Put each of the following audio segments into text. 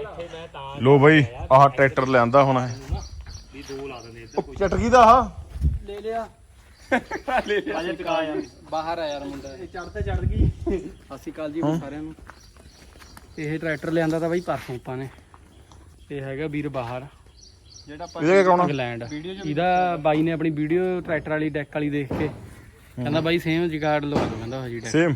ਇੱਥੇ ਮੈਂ ਤਾਂ ਲੋ ਬਈ ਆਹ ਟਰੈਕਟਰ ਲਿਆਂਦਾ ਹੁਣ ਇਹ। ਵੀ ਦੋ ਲਾ ਦਿੰਦੇ ਉਹ ਚਟਕੀ ਦਾ ਆਹ? ਲੈ ਲਿਆ। ਅਜੇ ਟਿਕਾ ਯਾਰ। ਬਾਹਰ ਆ ਯਾਰ ਮੁੰਡਾ। ਇਹ ਚੜ ਤੇ ਚੜ ਗਈ। ਸਤਿ ਸ਼੍ਰੀ ਅਕਾਲ ਜੀ ਸਾਰਿਆਂ ਨੂੰ। ਇਹ ਟਰੈਕਟਰ ਲਿਆਂਦਾ ਤਾਂ ਬਾਈ ਪਰਸੋਂ ਆਪਾਂ ਨੇ। ਇਹ ਹੈਗਾ ਵੀਰ ਬਾਹਰ। ਜਿਹੜਾ ਇਹਦਾ ਕੀ ਕਰਾਉਣਾ ਇੰਗਲੈਂਡ। ਇਹਦਾ ਬਾਈ ਨੇ ਆਪਣੀ ਵੀਡੀਓ ਟਰੈਕਟਰ ਵਾਲੀ ਡੈਕ ਵਾਲੀ ਦੇਖ ਕੇ। ਕਹਿੰਦਾ ਬਾਈ ਸੇਮ ਜਿਗਾਰਡ ਲਵਾ ਦੋ। ਕਹਿੰਦਾ ਉਹ ਜੀ ਡੈਕ ਸੇਮ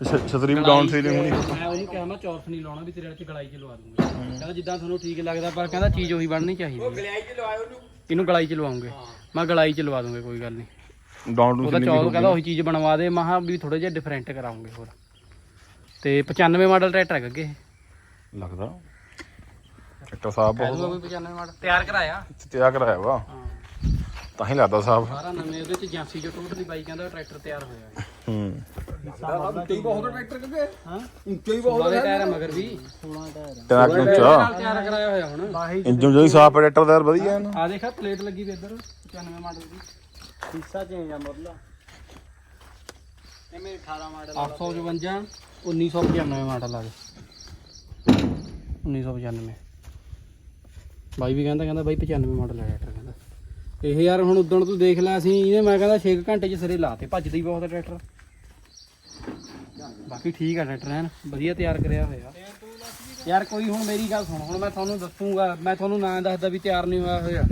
ਛਤਰੀ ਵੀ ਡਾਊਨ ਸੀਲਿੰਗ ਹੋਣੀ। ਮੈਂ ਉਹਨੂੰ ਕਿਹਾ ਮੈਂ ਚੌਰਸ ਨਹੀਂ ਲਾਉਣਾ ਵੀ ਤੇਰੇ ਵਾਲੇ ਚ ਗਲਾਈ ਚ ਲਵਾ ਦੂੰਗਾ। ਕਹਿੰਦਾ ਜਿੱਦਾਂ ਤੁਹਾਨੂੰ ਠੀਕ ਲੱਗਦਾ ਪਰ ਕਹਿੰਦਾ ਚੀਜ਼ ਉਹੀ ਬਣਨੀ ਚਾਹੀਦੀ ਹੈ। ਗਲਿਆਈ ਚ ਲਵਾਇਓ ਉਹਨੂੰ। ਇਹਨੂੰ ਗਲਾਈ ਚ ਲਵਾਉਂਗੇ। ਮੈਂ ਗਲਾਈ ਚ ਲਵਾ ਦੂੰਗਾ ਕੋਈ ਗੱਲ ਨਹੀਂ। ਡਾਊਨ ਉਹਦਾ ਚੌਲ ਕਹਿੰਦਾ ਉਹੀ ਚੀਜ਼ ਬਣਵਾ ਦੇ ਮਹਾ ਵੀ ਥੋੜੇ ਜਿਹਾ ਡਿਫਰੈਂਟ ਕਰਾਉਂਗੇ ਹੋਰ। ਤੇ 95 ਮਾਡਲ ਟਰੈਕਟਰ ਹੈਗਾ ਅੱਗੇ ਲੱਗਦਾ। ਟਰੈਕਟਰ ਸਾਹਿਬ ਬਹੁਤ ਕੋਈ 95 ਮਾਡਲ। ਤਿਆਰ ਕਰਾਇਆ? ਤਿਆਰ ਕਰਾਇਆ ਵਾ। ਹਾਂ। ਤਾਂ ਹੀ ਲੱਗਦਾ ਸਾਹਿਬ ਸਾਰਾ ਨਵੇਂ ਉਹਦੇ ਚ ਏਜੰਸੀ ਜੋ ਟੋਟਲੀ ਬਾਈ ਕਹਿੰਦਾ ਟਰੈਕਟਰ ਤਿਆਰ ਹੋਇਆ। ਹੈ ਹੂੰ ਉੱਤੇ ਟਰੈਕਟਰ ਕਿਉਂਕਿ ਹਾਂ ਉੱਤੇ ਹੀ ਬਹੁਤ ਟਾਇਰ ਮਗਰ ਵੀ 16 ਟਾਇਰ ਟਰੈਕ ਨੂੰ ਨਾਲ ਤਿਆਰ ਕਰਾਇਆ ਹੋਇਆ ਹੁਣ ਇੰਜਨ ਜਿਹੜੀ ਸਾਫ਼ ਟਰੈਕਟਰ ਦਾ ਯਾਰ ਵਧੀਆ ਹੈ ਨਾ ਆ ਦੇਖਾ ਪਲੇਟ ਲੱਗੀ ਵੀ ਇੱਧਰ 95 ਮਾਡਲ ਦੀ ਹਿੱਸਾ ਚੇਂਜ ਆ ਮੁਰਲਾ ਇਹ ਮੇਰੇ 18 ਮਾਡਲ 855 1995 ਮਾਡਲ ਆ ਗਿਆ 1995 ਬਾਈ ਵੀ ਕਹਿੰਦਾ ਕਹਿੰਦਾ ਬਾਈ 95 ਮਾਡਲ ਹੈ ਟਰੈਕਟਰ ਕਹਿੰਦਾ ਇਹ ਯਾਰ ਹੁਣ ਉਦੋਂ ਤੂੰ ਦੇਖ ਲੈ ਅਸੀਂ ਇਹਨੇ ਮੈਂ ਕਹਿੰਦਾ 6 ਘੰਟੇ ਚ ਸਿਰੇ ਲਾਤੇ, ਭੱਜਦਾ ਹੀ ਬਹੁਤ ਹੈ ਟਰੈਕਟਰ। ਬਾਕੀ ਠੀਕ ਆ ਟਰੈਕਟਰ ਐਨ ਵਧੀਆ ਤਿਆਰ ਕਰਿਆ ਹੋਇਆ। ਯਾਰ ਕੋਈ ਹੁਣ ਮੇਰੀ ਗੱਲ ਸੁਣ ਹੁਣ ਮੈਂ ਤੁਹਾਨੂੰ ਦੱਸੂਗਾ ਮੈਂ ਤੁਹਾਨੂੰ ਨਾਂ ਦੱਸਦਾ ਵੀ ਤਿਆਰ ਨਹੀਂ ਹੋਇਆ ਹੋਇਆ।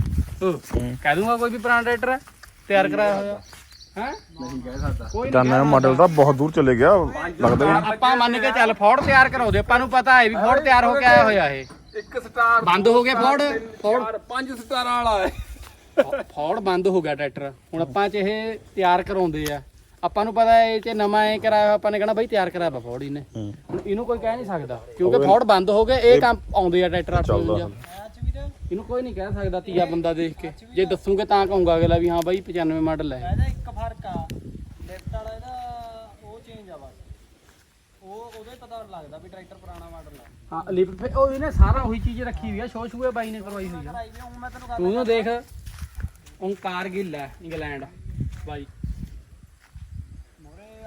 ਉਹ ਕਹਿ ਦੂੰਗਾ ਕੋਈ ਵੀ ਪੁਰਾਣਾ ਟਰੈਕਟਰ ਹੈ ਤਿਆਰ ਕਰਾਇਆ ਹੋਇਆ। ਹੈ? ਨਹੀਂ ਕਹਿ ਸਕਦਾ। ਤਾਂ ਨਵਾਂ ਮਾਡਲ ਤਾਂ ਬਹੁਤ ਦੂਰ ਚਲੇ ਗਿਆ ਲੱਗਦਾ ਹੀ ਆਪਾਂ ਮੰਨ ਕੇ ਚੱਲ ਫੋਰਡ ਤਿਆਰ ਕਰਾਉਦੇ ਆਪਾਂ ਨੂੰ ਪਤਾ ਹੈ ਵੀ ਫੋਰਡ ਤਿਆਰ ਹੋ ਕੇ ਆਇਆ ਹੋਇਆ ਇਹ। ਇੱਕ ਸਟਾਰ ਬੰਦ ਹੋ ਗਿਆ ਫੋਰਡ ਫੋਰਡ ਚਾਰ ਪੰਜ ਸਟਾਰਾਂ ਵਾਲਾ ਹੈ। ਫੋਰਡ ਬੰਦ ਹੋ ਗਿਆ ਟਰੈਕਟਰ ਹੁਣ ਆਪਾਂ ਚ ਇਹ ਤਿਆਰ ਕਰਾਉਂਦੇ ਆ। ਆਪਾਂ ਨੂੰ ਪਤਾ ਹੈ ਇਹ ਚ ਨਵਾਂ ਇਹ ਕਰਾਇਆ ਹੋਇਆ, ਆਪਾਂ ਨੇ ਕਹਣਾ ਬਈ ਤਿਆਰ ਕਰਾਇਆ ਵਾ ਇਹਨੇ। ਹੂੰ। ਹੁਣ ਇਹਨੂੰ ਕੋਈ ਕਹਿ ਨਹੀਂ ਸਕਦਾ ਕਿਉਂਕਿ ਫੋਰਡ ਬੰਦ ਹੋ ਗਏ ਇਹ ਕੰਮ ਆਉਂਦੇ ਆ ਟਰੈਕਟਰ ਚੱਲਦਾ। 855 ਇਹਨੂੰ ਕੋਈ ਨਹੀਂ ਕਹਿ ਸਕਦਾ ਤੀਆ ਬੰਦਾ ਦੇਖ ਕੇ। ਜੇ ਦੱਸੂਗੇ ਤਾਂ ਕਹੂੰਗਾ ਅਗਲਾ ਵੀ ਹਾਂ ਬਾਈ 95 ਮਾਡਲ ਹੈ। ਇਹਦਾ ਇੱਕ ਫ਼ਰਕ ਆ ਲਿਫਟ ਵਾਲਾ ਇਹਦਾ ਉਹ ਚੇਂਜ ਆ ਬਸ। ਉਹ ਉਹਦੇ ਪਤਾ ਲੱਗਦਾ ਵੀ ਟਰੈਕਟਰ ਪੁਰਾਣਾ ਮਾਡਲ ਆ। ਹਾਂ ਲਿਪ ਉਹ ਇਹਨੇ ਸਾਰਾ ਉਹੀ ਚੀਜ਼ ਰੱਖੀ ਹੋਈ ਆ ਸ਼ੋ ਸ਼ੂਏ ਬਾਈ ਨੇ ਕਰਵਾਈ ਹੋਈ ਆ। ਕਰਾਈ ਵੀ ਹੁਣ ਮੈਂ ਤੈਨੂੰ ਗੱਲ ਤੂੰ ਇਹਨੂੰ ਦੇਖ ਓਂਕਾਰ ਗਿੱਲ ਹੈ ਇੰਗਲੈਂਡ। ਬਾਈ ਮੋਰੇ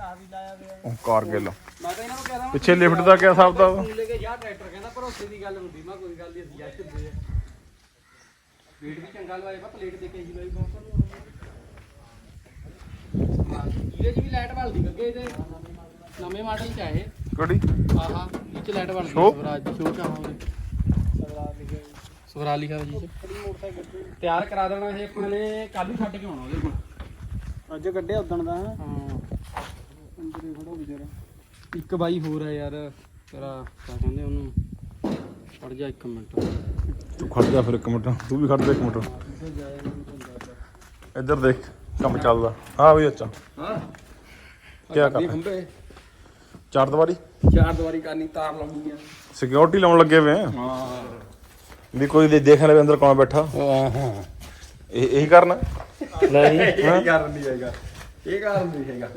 ਆ ਵੀ ਲਾਇਆ ਹੋਇਆ ਉਹ ਕਾਰਗਿਲ ਮੈਂ ਤਾਂ ਇਹਨਾਂ ਨੂੰ ਕਹਿ ਰਹਾ ਪਿੱਛੇ ਲਿਫਟ ਦਾ ਕਿਆ ਹਿਸਾਬ ਦਾ? ਲੈ ਕੇ ਜਾ ਟਰੈਕਟਰ ਕਹਿੰਦਾ ਭਰੋਸੇ ਦੀ ਗੱਲ ਹੁੰਦੀ ਮੈਂ ਕੋਈ ਗੱਲ ਨਹੀਂ ਅਸੀਂ ਜੱਟ ਹੁੰਦੇ ਆ। ਪਲੇਟ ਵੀ ਚੰਗਾ ਲਵਾਏ ਬਾ ਪਲੇਟ ਦੇ ਕੇ ਹੀ ਲਈ ਬਹੁਤ ਇਹਦੇ ਚ ਵੀ ਲਾਈਟ ਬਲਦੀ ਗੱਗੇ ਇਹਦੇ। ਨਵੇਂ ਮਾਡਲ ਚ ਆ ਇਹ। ਕਿਹੜੀ? ਆਹਾ ਇਹ ਚ ਲਾਈਟ ਬਲਦੀ Show? ਸਵਰਾਜ ਦੀ ਸ਼ੋਅ ਚਾਹਾਂ ਉਹਦੇ। ਸਵਰਾਜ ਲਿਖਿਆ ਹੋਇਆ ਜੀ ਤਿਆਰ ਕਰਾ ਦੇਣਾ ਇਹ ਆਪਾਂ ਨੇ ਕੱਲ ਨੂੰ ਛੱਡ ਕੇ ਆਉਣਾ ਉਹਦੇ ਕੋਲ। ਅੱਜ ਕੱਢਿਆ ਉਦਣ ਦਾ। ਹਾਂ। ਇੱਕ ਬਾਈ ਹੋਰ ਆ ਯਾਰ ਤੇਰਾ ਕੀ ਕਹਿੰਦੇ ਉਹਨੂੰ? ਫੜ ਜਾ ਇੱਕ ਮਿੰਟ। ਤੂੰ ਖੜ ਜਾ ਫਿਰ ਇੱਕ ਮਿੰਟ ਤੂੰ ਵੀ ਖੜ ਜਾ ਇੱਕ ਮਿੰਟ। ਇੱਧਰ ਦੇਖ ਕੰਮ ਚੱਲਦਾ। ਹਾਂ ਵੀ ਅੱਛਾ। ਹਾਂ। ਕੀ ਕਰ ਇਹ ਖੰਬੇ ਚਾਰ ਦੀਵਾਰੀ? ਚਾਰ ਦੀਵਾਰੀ ਕਰਨੀ ਤਾਰ ਲਾਉਣੀ ਆ। ਸਿਕਿਉਰਿਟੀ ਲਾਉਣ ਲੱਗੇ ਵੇ। ਆ ਹਾਂ। ਵੀ ਕੋਈ ਦੇ ਦੇਖ ਲੈ ਅੰਦਰ ਕੌਣ ਬੈਠਾ। ਹਾਂ ਇਹ ਇਹੀ ਕਰਨਾ। ਨਹੀਂ ਇਹ ਕਾਰਨ ਨਹੀਂ ਹੈਗਾ। ਇਹ ਕਾਰਨ ਨਹੀਂ ਹੈਗਾ।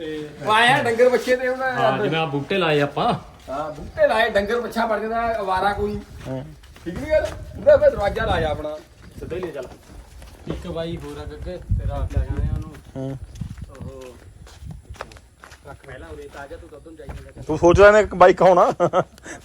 ਉਹ ਆਇਆ ਡੰਗਰ ਬੱਚੇ ਤੇ ਉਹਨਾਂ ਹਾਂ ਜਿਵੇਂ ਬੂਟੇ ਲਾਏ ਆਪਾਂ। ਹਾਂ ਬੁੱਟੇ ਲਾਏ ਡੰਗਰ ਬੱਚਾ ਬਣ ਜਾਂਦਾ ਅਵਾਰਾ ਕੋਈ। ਹਾਂ। ਠੀਕ ਨਹੀਂ ਗੱਲ? ਉਹਦਾ ਫਿਰ ਦਰਵਾਜ਼ਾ ਲਾਇਆ ਆਪਣਾ। ਸਿੱਧਾ ਹੀ ਲੈ ਚੱਲ। ਇੱਕ ਬਾਈ ਹੋਰ ਆ ਗੱਗੇ ਤੇਰਾ ਕੀ ਕਹਿੰਦੇ ਆ ਉਹਨੂੰ। ਹਾਂ। ਉਹ ਰੱਖ ਪਹਿਲਾਂ ਉਰੇ ਤਾਂ ਆ ਜਾ ਤੂੰ ਕਦੋਂ ਜਾਈ ਜਾਂਦਾ। ਤੂੰ ਸੋਚਦਾ ਨੇ ਇੱਕ ਬਾਈਕ ਆਉਣਾ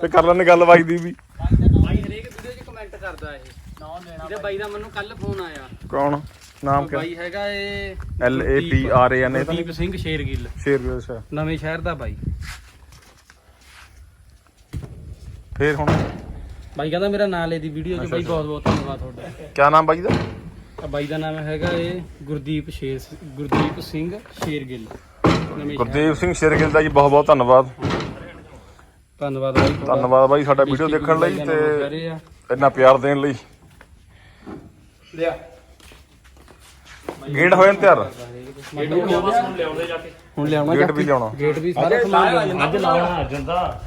ਫੇ ਕਰ ਲੈਣੇ ਗੱਲ ਬਾਈਕ ਦੀ ਵੀ। ਬਾਈ ਹਰੇਕ ਵੀਡੀਓ 'ਚ ਕਮੈਂਟ ਕਰਦਾ ਇਹ। ਨਾ ਲੈਣਾ ਇਹਦੇ ਬਾਈ ਦਾ ਮੈਨੂੰ ਕੱਲ ਫੋਨ ਆਇਆ। ਕੌਣ? ਨਾਮ ਕਿਆ? ਬਾਈ ਹੈਗਾ ਇਹ L A P R A N A Deep Singh Shergill. ਸ਼ੇਰ ਅੱਛਾ। ਨਵੇਂ ਸ਼ਹਿਰ ਦਾ ਬਾਈ। ਫੇਰ ਹੁਣ? ਬਾਈ ਕਹਿੰਦਾ ਮੇਰਾ ਨਾਂ ਲੈ ਦੀ ਵੀਡੀਓ 'ਚ ਬਾਈ ਬਹੁਤ ਬਹੁਤ ਧੰਨਵਾਦ ਤੁਹਾਡਾ। ਕਿਆ ਨਾਮ ਬਾਈ ਦਾ? ਆ ਬਾਈ ਦਾ ਨਾਮ ਹੈਗਾ ਇਹ ਗੁਰਦੀਪ ਸ਼ੇਰ ਗੁਰਦੀਪ ਸਿੰਘ ਸ਼ੇਰਗਿੱਲ। ਨਵੇਂ ਸ਼ਹਿਰ ਗੁਰਦੇਵ ਸਿੰਘ ਸ਼ੇਰਗਿੱਲ ਦਾ ਜੀ ਬਹੁਤ ਬਹੁਤ ਧੰਨਵਾਦ। ਧੰਨਵਾਦ ਬਾਈ ਤੁਹਾਡਾ। ਧੰਨਵਾਦ ਬਾਈ ਸਾਡਾ ਵੀਡੀਓ ਦੇਖਣ ਲਈ ਤੇ। ਇੰਨਾ ਪਿਆਰ ਦੇਣ ਲਈ। ਲਿਆ। ਗੇਟ ਹੋਏ ਨੇ ਤਿਆਰ? ਹੁਣ ਲਿਆਉਣਾ ਗੇਟ ਵੀ ਲਿਆਉਣਾ। ਗੇਟ ਵੀ ਸਾਰਾ ਸਮਾਨ ਅੱਜ ਲਾਉਣਾ ਜਾਂਦਾ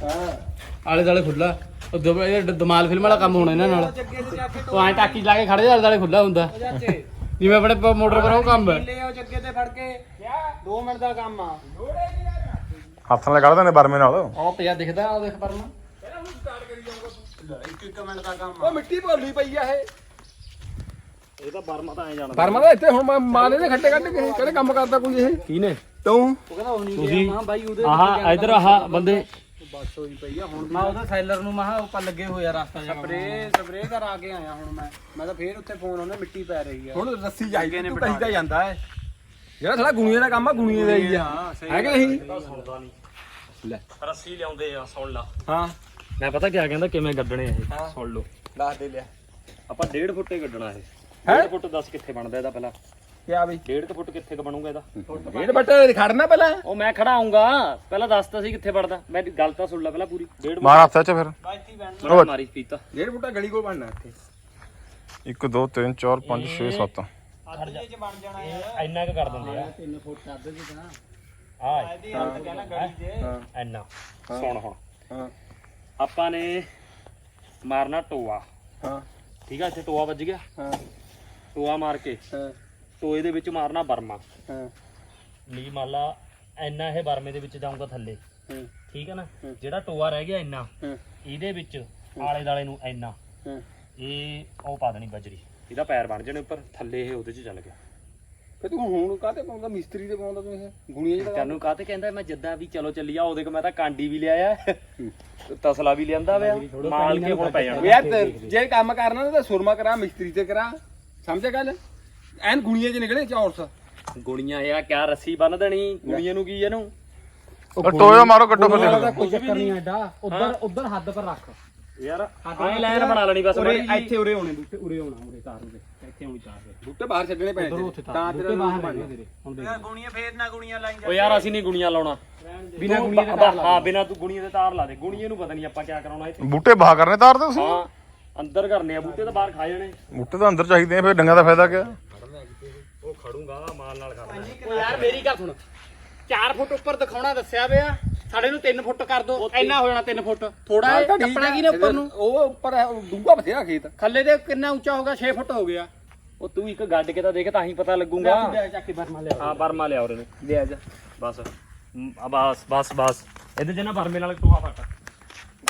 ਆਲੇ ਦਾਲੇ ਖੁੱਲਾ ਉਹ ਦਮਾਲ ਫਿਲਮ ਵਾਲਾ ਕੰਮ ਹੋਣਾ ਇਹਨਾਂ ਨਾਲ। ਉਹ ਐਂ ਟਾਕੀ ਲਾ ਕੇ ਖੜੇ ਆਲੇ ਦਾਲੇ ਖੁੱਲਾ ਹੁੰਦਾ। ਜਿਵੇਂ ਆਪਣੇ ਮੋਟਰ ਪਰ ਉਹ ਕੰਮ ਹੈ। ਲੈ ਆਓ ਜੱਗੇ ਤੇ ਫੜ ਕੇ 2 ਮਿੰਟ ਦਾ ਕੰਮ ਆ ਹੱਥ ਨਾਲ ਕੱਢਦੇ ਨੇ ਬਰਮੇ ਨਾਲ। ਉਹ ਪਿਆ ਦਿਖਦਾ ਉਹ ਦੇਖ ਪਰਮਾ ਇੱਕ ਇੱਕ ਮਿੰਟ ਦਾ ਕੰਮ ਉਹ ਮਿੱਟੀ ਭੋਲੀ ਪਈ ਆ ਇਹ। ਇਹ ਤਾਂ ਬਰਮਾ ਤਾਂ ਐ ਜਾਣਾ ਪਰਮਾ ਦਾ ਇੱਥੇ ਹੁਣ ਮੈਂ ਮਾਂ ਨੇ ਖੱਟੇ ਕੱਢ ਕੇ ਕਿਹੜੇ ਕੰਮ ਕਰਦਾ ਕੋਈ ਇਹ। ਕੀ ਨੇ ਤੂੰ ਉਹ ਕਹਿੰਦਾ ਉਹ ਨਹੀਂ ਲਿਆ ਮਾਂ ਬਾਈ ਉਹਦੇ ਆਹ ਇਧਰ ਆਹ ਬੰਦੇ। ਬਸ ਹੋਈ ਪਈ ਆ ਹੁਣ ਮੈਂ ਉਹਦਾ ਸੈਲਰ ਨੂੰ ਮਹਾ ਉੱਪਰ ਲੱਗੇ ਹੋਇਆ ਰਸਤਾ ਜਾ ਸਪਰੇ ਸਪਰੇ ਕਰਾ ਕੇ ਆਇਆ ਹੁਣ ਮੈਂ। ਮੈਂ ਤਾਂ ਫੇਰ ਉੱਥੇ ਫੋਨ ਉਹਨੇ ਮਿੱਟੀ ਪੈ ਰਹੀ ਆ। ਹੁਣ ਰੱਸੀ ਜਾਈਏ ਨੇ ਕਹੀਦਾ ਜਾਂਦਾ ਹੈ। ਜਿਹੜਾ ਸਾਲਾ ਗੁਣੀਆਂ ਦਾ ਕੰਮ ਆ ਗੁਣੀਆਂ ਦਾ ਹੀ ਆ। ਹੈ ਕਿ ਨਹੀਂ? ਸੁਣਦਾ ਨਹੀਂ। ਲੈ। ਰੱਸੀ ਲਿਆਉਂਦੇ ਆ ਸੁਣ ਲਾ। ਹਾਂ। ਮੈਂ ਪਤਾ ਕਿਆ ਕਹਿੰਦਾ ਕਿਵੇਂ ਗੱਡਣੇ ਹਾਂ। ਇਹ। ਸੁਣ ਲਓ। ਦੱਸ ਦੇ ਲਿਆ। ਆਪਾਂ 1.5 ਫੁੱਟੇ ਗੱਡਣਾ ਇਹ। ਹੈਂ? 1.5 ਫੁੱਟ ਦੱਸ ਕਿੱਥੇ ਬਣਦਾ ਇਹਦਾ ਪਹਿਲਾਂ? ਕਿਆ ਬਈ? 1.5 ਫੁੱਟ ਕਿੱਥੇ ਕ ਬਣੂਗਾ ਇਹਦਾ? ਡੇਢ ਬੱਟੇ ਖੜਨਾ ਪਹਿਲਾਂ? ਉਹ ਮੈਂ ਖੜਾ ਆਉਂਗਾ ਪਹਿਲਾਂ ਦੱਸ ਤਾਂ ਸੀ ਕਿੱਥੇ ਵੜਦਾ। ਮੈਂ ਗੱਲ ਤਾਂ ਸੁਣ ਲੈ ਪਹਿਲਾਂ ਪੂਰੀ। 1.5 ਮਾਰ ਹੱਥ ਚ ਫਿਰ। ਫੁੱਟ ਮਾਰੀ ਪੀਤਾ। ਡੇਢ ਫੁੱਟਾ ਗਲੀ ਕੋਲ ਬਣਨਾ ਇੱਥੇ। 1 2 3 4 5 6 7 ਇੰਨਾ ਕੁ ਕਰ ਦਿੰਦੇ ਆ। 3 ਫੁੱਟ ਚੱਦ ਦੀ ਤਾਂ। ਆ ਹਾਂ? ਇੰਨਾ। ਸੁਣ ਹੁਣ। ਹਾਂ। ਆਪਾਂ ਨੇ ਮਾਰਨਾ ਟੋਆ। ਹਾਂ। ਠੀਕ ਆ ਇੱਥੇ ਟੋਆ ਵੱਜ ਗਿਆ। ਹਾਂ। ਟੋਆ ਮਾਰ ਕੇ। ਹਾਂ। ਟੋਏ ਦੇ ਵਿੱਚ ਮਾਰਨਾ ਬਰਮਾ। ਹਾਂ। ਲੀ ਮੰਨ ਲਾ ਇੰਨਾ ਇਹ ਬਰਮੇ ਦੇ ਵਿੱਚ ਜਾਊਗਾ ਥੱਲੇ। ਹੂੰ, ਠੀਕ ਹੈ ਨਾ। ਜਿਹੜਾ ਟੋਆ ਰਹਿ ਗਿਆ ਇੰਨਾ ਹੂੰ, ਇਹਦੇ ਵਿੱਚ ਆਲੇ ਦਾਲੇ ਨੂੰ ਇੰਨਾ। ਹੂੰ। ਇਹ ਉਹ ਪਾ ਦੇਣੀ ਬਜਰੀ। ਇਹਦਾ ਪੈਰ ਬਣ ਜਾਣੇ ਉੱਪਰ ਥੱਲੇ ਇਹ ਉਹਦੇ 'ਚ ਚੱਲ ਗਿਆ। ਫਿਰ ਤੂੰ ਹੁਣ ਕਾਹਤੇ ਪਾਉਂਦਾ? ਮਿਸਤਰੀ ਤੇ ਪਾਉਂਦਾ ਤੂੰ ਇਹ? ਗੁਣੀਆਂ ਜਿਹੜਾ ਤੈਨੂੰ ਕਾਹਤੇ ਕਹਿੰਦਾ? ਮੈਂ ਜਿੱਦਾਂ ਵੀ ਚਲੋ ਚੱਲੀਆ ਉਹਦੇ ਕੋ ਮੈਂ ਤਾਂ ਕਾਂਡੀ ਵੀ ਲਿਆਇਆ। ਤਸਲਾ ਵੀ ਲਿਆਂਦਾ ਵਿਆ ਮਾਲ ਕੇ ਹੁਣ ਪੈ ਜਾਣਾ ਯਾਰ ਤੇ ਜੇ ਕੰਮ ਕਰਨਾ ਤਾਂ ਸੁਰਮਾ ਕਰਾ ਮਿਸਤਰੀ ਤੇ ਕਰਾ। ਸਮਝਿਆ ਗੱਲ? ਐਨ ਗੁਣੀਆਂ 'ਚ ਨਿਕਲੇ ਚੌਰਸ ਗੁਣੀਆਂ ਆ ਕਿਆ ਰੱਸੀ ਬੰਨ ਦੇਣੀ? ਗੁਣੀਆਂ ਨੂੰ ਕੀ ਇਹਨੂੰ? ਟੋਇਆ ਮਾਰੋ ਦਾ ਬੱਲੇ ਕੋਈ ਚੱਕਰ ਨਹੀਂ ਐਡਾ। ਉਧਰ ਉਧਰ ਹੱਦ ਪਰ ਰੱਖ। ਯਾਰ ਆਏ ਲਾਈਨ ਬਣਾ ਲੈਣੀ ਬਸ ਉਰੇ ਮਾੜੀ ਜਿਹੀ। ਇੱਥੇ ਉਰੇ ਆਉਣੇ ਬੂਟੇ ਉਰੇ ਆਉਣਾ ਉਰੇ ਤਾਰ ਉਰੇ। ਇੱਥੇ ਆਉਣੀ ਤਾਰ ਉਰੇ। ਬੂਟੇ ਬਾਹਰ ਛੱਡਣੇ ਪੈਣੇ ਉਧਰ ਉੱਥੇ ਤਾਂ ਤਾਰ ਤੇਰਾ ਬੂਟੇ ਬਾਹਰ ਬਣ ਤੇਰੇ। ਹੁਣ ਦੇਖ। ਓ ਯਾਰ ਅਸੀਂ ਨਹੀਂ ਗੁਣੀਆਂ ਲਾਉਣਾ। ਬਿਨਾਂ ਤੂੰ ਗੁਣੀਆਂ ਦੇ ਤਾਰ ਲਾ ਹਾਂ ਬਿਨਾਂ ਤੂੰ ਗੁਣੀਆਂ ਦੇ ਤਾਰ ਲਾ ਦੇ। ਗੁਣੀਆਂ ਨੂੰ ਪਤਾ ਨਹੀਂ ਆਪਾਂ ਕਿਆ ਕਰਾਉਣਾ ਇੱਥੇ। ਬੂਟੇ ਬਾਹ ਕਰਨੇ ਤਾਰ ਦੇ ਤੁਸੀਂ? ਹਾਂ। ਅੰਦਰ ਕਰਨੇ ਆ ਬੂਟੇ ਤਾਂ ਬਾਹਰ ਖਾ ਜਾਣੇ। ਬੂਟੇ ਤਾਂ ਅੰਦਰ ਚਾਹੀਦੇ ਆ ਫਿਰ ਡੰਗਾ ਦਾ ਫਾਇਦਾ ਕਿਆ? ਉਹ ਖੜੂਗਾ ਮਾਲ ਨਾਲ ਓ ਯਾਰ ਮੇਰੀ ਗੱਲ ਸੁਣ। 4 ਫੁੱਟ ਉੱਪਰ ਦਿਖਾਉਣਾ ਦੱਸਿਆ ਪਿਆ ਸਾਡੇ ਨੂੰ 3 ਫੁੱਟ ਕਰ ਦੋ ਇੰਨਾ ਹੋ ਜਾਣਾ 3 ਫੁੱਟ। ਥੋੜਾ ਹੈ ਕੱਪੜਾ ਕੀ ਨੇ ਉੱਪਰ ਨੂੰ? ਉਹ ਉੱਪਰ ਹੈ, ਉਹ ਡੂੰਘਾ ਬਥੇਰਾ ਖੇਤ। ਥੱਲੇ ਦੇ ਕਿੰਨਾ ਉੱਚਾ ਹੋਗਾ 6 ਫੁੱਟ ਹੋ ਗਿਆ। ਉਹ ਤੂੰ ਇੱਕ ਗੱਡ ਕੇ ਤਾਂ ਦੇਖ ਤਾਂ ਹੀ ਪਤਾ ਲੱਗੂਗਾ। ਚੱਕ ਕੇ ਬਰਮਾ ਲਿਆ। ਹਾਂ ਬਰਮਾ ਲਿਆ ਉਹਨੇ ਲਿਆ ਜਾ। ਬਸ। ਮ, ਆ ਬਸ ਬਸ ਬਸ। ਇਹਦੇ ਚ ਨਾ ਬਰਮੇ ਨਾਲ ਫੱਟ।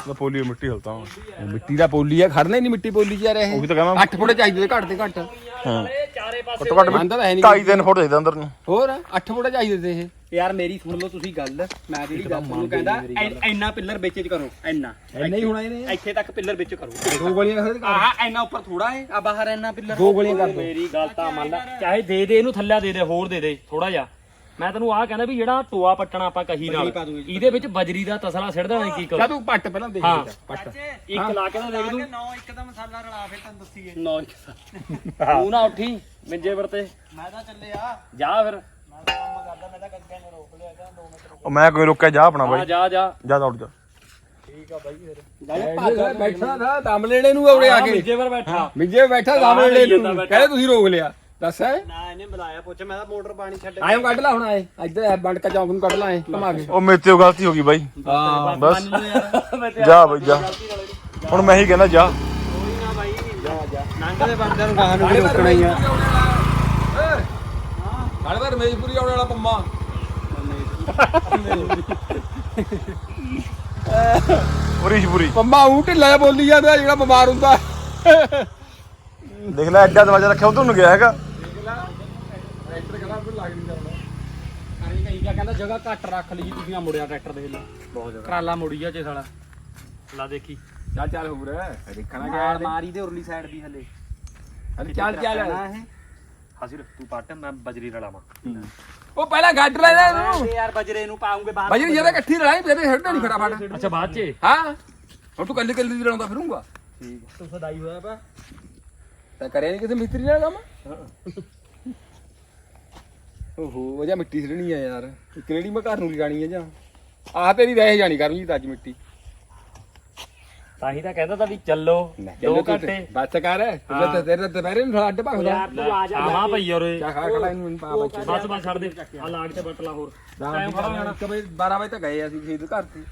ਤਾਂ ਪੋਲੀ ਮਿੱਟੀ ਹਲਤਾ ਹੁਣ ਮਿੱਟੀ ਦਾ ਪੋਲੀ ਆ ਖੜਨਾ ਹੀ ਨਹੀਂ ਮਿੱਟੀ ਪੋਲੀ ਚ ਯਾਰ ਇਹ। ਉਹੀ ਤਾਂ ਕਹਿੰਦਾ 8 ਫੁੱਟ ਚਾਹੀਦੇ ਤੇ ਘੱਟ ਤੇ ਘੱਟ। ਹਾਂ। ਚਾਰੇ ਪਾਸੇ ਘੱਟੋ ਘੱਟ ਮੰਨਦਾ ਤਾਂ ਹੈ ਨਹੀਂ 2.5 3 ਫੁੱਟ ਚਾਹੀਦਾ ਅੰਦਰ ਨੂੰ। ਹੋਰ 8 ਫੁੱਟ ਚਾਹੀਦੇ ਤੇ ਇਹ। ਯਾਰ ਮੇਰੀ ਸੁਣ ਲਓ ਤੁਸੀਂ ਗੱਲ। ਮੈਂ ਜਿਹੜੀ ਗੱਲ ਤੁਹਾਨੂੰ ਕਹਿੰਦਾ ਐ- ਇੰਨਾ ਪਿੱਲਰ ਵਿੱਚ ਚ ਕਰੋ ਇੰਨਾ ਇੰਨਾ ਹੀ ਹੋਣਾ ਇਹਨੇ। ਇੱਥੇ ਤੱਕ ਪਿੱਲਰ ਵਿੱਚ ਕਰੋ। ਦੋ ਗੋਲੀਆਂ ਖੜੇ ਆਹ ਇੰਨਾ ਉੱਪਰ ਥੋੜਾ ਹੈ ਆ ਬਾਹਰ ਇੰਨਾ ਪਿੱਲਰ। ਦੋ ਗੋਲੀਆਂ ਕਰ ਦੋ। ਮੇਰੀ ਗੱਲ ਤਾਂ ਮੰਨ ਲੈ। ਚਾਹੇ ਦੇ ਦੇ ਇਹਨੂੰ ਥੱਲੇ ਦੇ ਦੇ ਹੋਰ ਦੇ ਦੇ ਥੋੜਾ ਜਿਹਾ। ਮੈਂ ਤੈਨੂੰ ਆਹ ਕਹਿੰਦਾ ਵੀ ਜਿਹੜਾ ਟੋਆ ਪੱਟਣਾ ਆਪਾਂ ਕਹੀ ਨਾਲ ਪਾ ਦੂੰਗੇ। ਇਹਦੇ ਵਿੱਚ ਬਜਰੀ ਦਾ ਤਸਲਾ ਸਿੱਟ ਦੇਣਾ ਕੀ ਕਰੋ ਤੂੰ ਪੱਟ ਪਹਿਲਾਂ ਦੇਖ ਹਾਂ। ਲੈ ਪੱਟ। ਇੱਕ ਲਾ ਕੇ ਤਾਂ। ਦੇਖ ਦੂੰ ਨੌ ਇੱਕ ਦਾ ਮਸਾਲਾ ਰਲਾ ਫਿਰ ਤੈਨੂੰ ਦੱਸੀਏ। ਨੌ ਤੂੰ। ਨਾ ਉੱਠੀ ਮਿੰਜੇ ਵਰਤੇ ਮੈਂ ਤਾਂ ਚੱਲਿਆ। ਜਾ ਫਿਰ। ਮੈਂ ਤਾਂ ਕੰਮ ਕਰਦਾ ਮੈਂ ਤਾਂ ਗੱਗੇ ਨੂੰ ਰੋਕ ਲਿਆ ਕਹਿੰਦਾ 2 ਮਿੰਟ ਉਹ ਮੈਂ ਕੋਈ ਰੋਕਿਆ ਜਾ ਆਪਣਾ ਆ ਬਾਈ ਜਾ ਜਾ ਜਾ ਦੌੜ ਜਾ ਬੈਠਾ ਨਾ ਦਮ ਲੈਣੇ ਨੂੰ ਔਰੇ ਆ ਕੇ। ਮਿੰਜੇ ਪਰ ਬੈਠਾ। ਮਿੱਜੇ ਬੈਠਾ ਦਮ ਲੈਣੇ ਨੂੰ। ਕਹਿੰਦੇ ਤੁਸੀਂ ਰੋਕ ਲਿਆ। ਦੱਸ ਹੈ? ਨਾ ਇਹਨੇ ਬੁਲਾਇਆ ਪੁੱਛ ਮੈਂ ਤਾਂ ਮੋਟਰ ਪਾਣੀ ਛੱਡ ਆਇਓ ਕੱਢ ਲਾ ਹੁਣ ਆਏ। ਇੱਧਰ ਬੰਡਕਾ ਚੌਂਕ ਨੂੰ ਕੱਢ ਲਾ ਐ ਘਮਾ ਕੇ। ਉਹ ਮੇਰੇ ਤੋਂ ਗਲਤੀ ਹੋ ਗਈ ਬਾਈ। ਹਾਂ। ਬਸ ਮੈਂ ਤੇ ਜਾ ਬਾਈ ਜਾ। ਹੁਣ ਮੈਂ ਹੀ ਕਹਿੰਦਾ ਜਾ। ਕੋਈ ਨਾ ਬਾਈ। ਜਾ ਜਾ। ਨੰਗ ਦੇ ਬੰਦਿਆਂ ਨੂੰ ਗਾਹਾਂ ਨੂੰ ਵੀ ਰੋਕਣਾ ਹੀ ਆ। ਸਾਡੇ ਵਾਰ ਮੇਜਪੁਰੀ ਆਉਣ ਵਾਲਾ ਪੰਮਾ। ਪੰਮਾ ਉਹ ਢਿੱਲਾ ਜਿਹਾ ਬੋਲੀ ਜਾਂਦਾ ਜਿਹੜਾ ਬਿਮਾਰ ਹੁੰਦਾ। ਦੇਖ ਲੈ ਐਡਾ ਦਰਵਾਜ਼ਾ ਰੱਖਿਆ ਉਧਰ ਨੂੰ ਗਿਆ ਹੈਗਾ ਟਰੈਕਟਰ ਖੜਾ ਫਿਰ ਲੱਗ ਨਹੀਂ ਜਾਂਦਾ ਕਿਆ ਕਹਿੰਦਾ ਜਗ੍ਹਾ ਘੱਟ ਰੱਖ ਲਈ ਤੁਸੀਂ ਆ ਮੁੜਿਆ ਟਰੈਕਟਰ ਦੇਖ ਲਓ। ਬਹੁਤ ਜ਼ਿਆਦਾ ਟਰਾਲਾ ਮੁੜੀ ਆ ਜੇ ਸਾਲਾ ਲਾ ਦੇਖੀ। ਚੱਲ ਚੱਲ ਹੋਰ ਦੇਖਣਾ ਮਾਰ ਮਾਰੀ ਦੇ ਉਰਲੀ ਸਾਈਡ ਦੀ ਹਲੇ। ਹਲੇ ਚੱਲ ਚੱਲ। ਹਾਸਿਰ ਤੂੰ ਪੱਟ ਮੈਂ ਬਜਰੀ ਰਲਾਵਾਂ ਉਹ ਪਹਿਲਾਂ ਗੱਡ ਲੈ ਲੈ ਇਹਨੂੰ। ਯਾਰ ਬਜਰੇ ਨੂੰ ਪਾਉਂਗੇ ਬਾਹਰ। ਭਾਜੀ ਜਿਹੜਾ ਇਕੱਠੀ ਲੜਾਈ ਤੇ ਹਟਣਾ ਨਹੀਂ ਫਟਾਫਟ ਅੱਛਾ ਬਾਅਦ ਚ? ਹਾਂ। ਹੁਣ ਤੂੰ ਕੱਲੀ ਕੱਲੀ ਦੀ ਲੜਾਉਂਦਾ ਫਿਰੂੰਗਾ ਤੂੰ ਸਦਾਈ ਹੋਇਆ ਪਾ। ਤਾਂ ਕਰਿਆ ਨਹੀਂ ਕਿਸੇ ਮਿਸਤਰੀ ਨਾਲ ਕੰਮ? ਓਹੋ ਉਹ ਜਾਂ ਮਿੱਟੀ ਸਿਰਣੀ ਆ ਯਾਰ। ਇੱਕ ਰੇੜੀ ਮੈਂ ਘਰ ਨੂੰ ਲਿਜਾਣੀ ਆ ਜਾਂ? ਆਹ ਤੇਰੀ ਰਹਿ ਜਾਣੀ ਕਰਨੀ ਤਾਂ ਅੱਜ ਮਿੱਟੀ। ਤਾਂ ਹੀ ਤਾਂ ਕਹਿੰਦਾ ਤਾਂ ਵੀ ਚੱਲੋ ਤੂੰ ਘੰਟੇ। ਬੱਚ ਕਰ। ਤੇਰੇ ਤੇ ਤੇਰੇ ਦੁਪਹਿਰੇ ਨੂੰ ਥੋੜਾ ਅੱਡ ਭਖਦਾ ਯਾਰ ਤੂੰ ਆ ਜਾ। ਆਵਾਂ ਭਈ ਓਰੇ ਚਾ ਖਾ ਖੜਾ ਇਹਨੂੰ ਪਾ ਬੱਚ। ਬਸ ਬਸ ਛੱਡ ਦੇ। ਆ ਲਾਗ ਤੇ ਬੱਟਲਾ ਹੋਰ। ਟਾਈਮ ਖੜਾ ਜਾਣਾ ਕਬੇ 12 ਵਜੇ ਤੱਕ ਗਏ ਅਸੀਂ ਖੇਤ ਘਰ ਤੇ।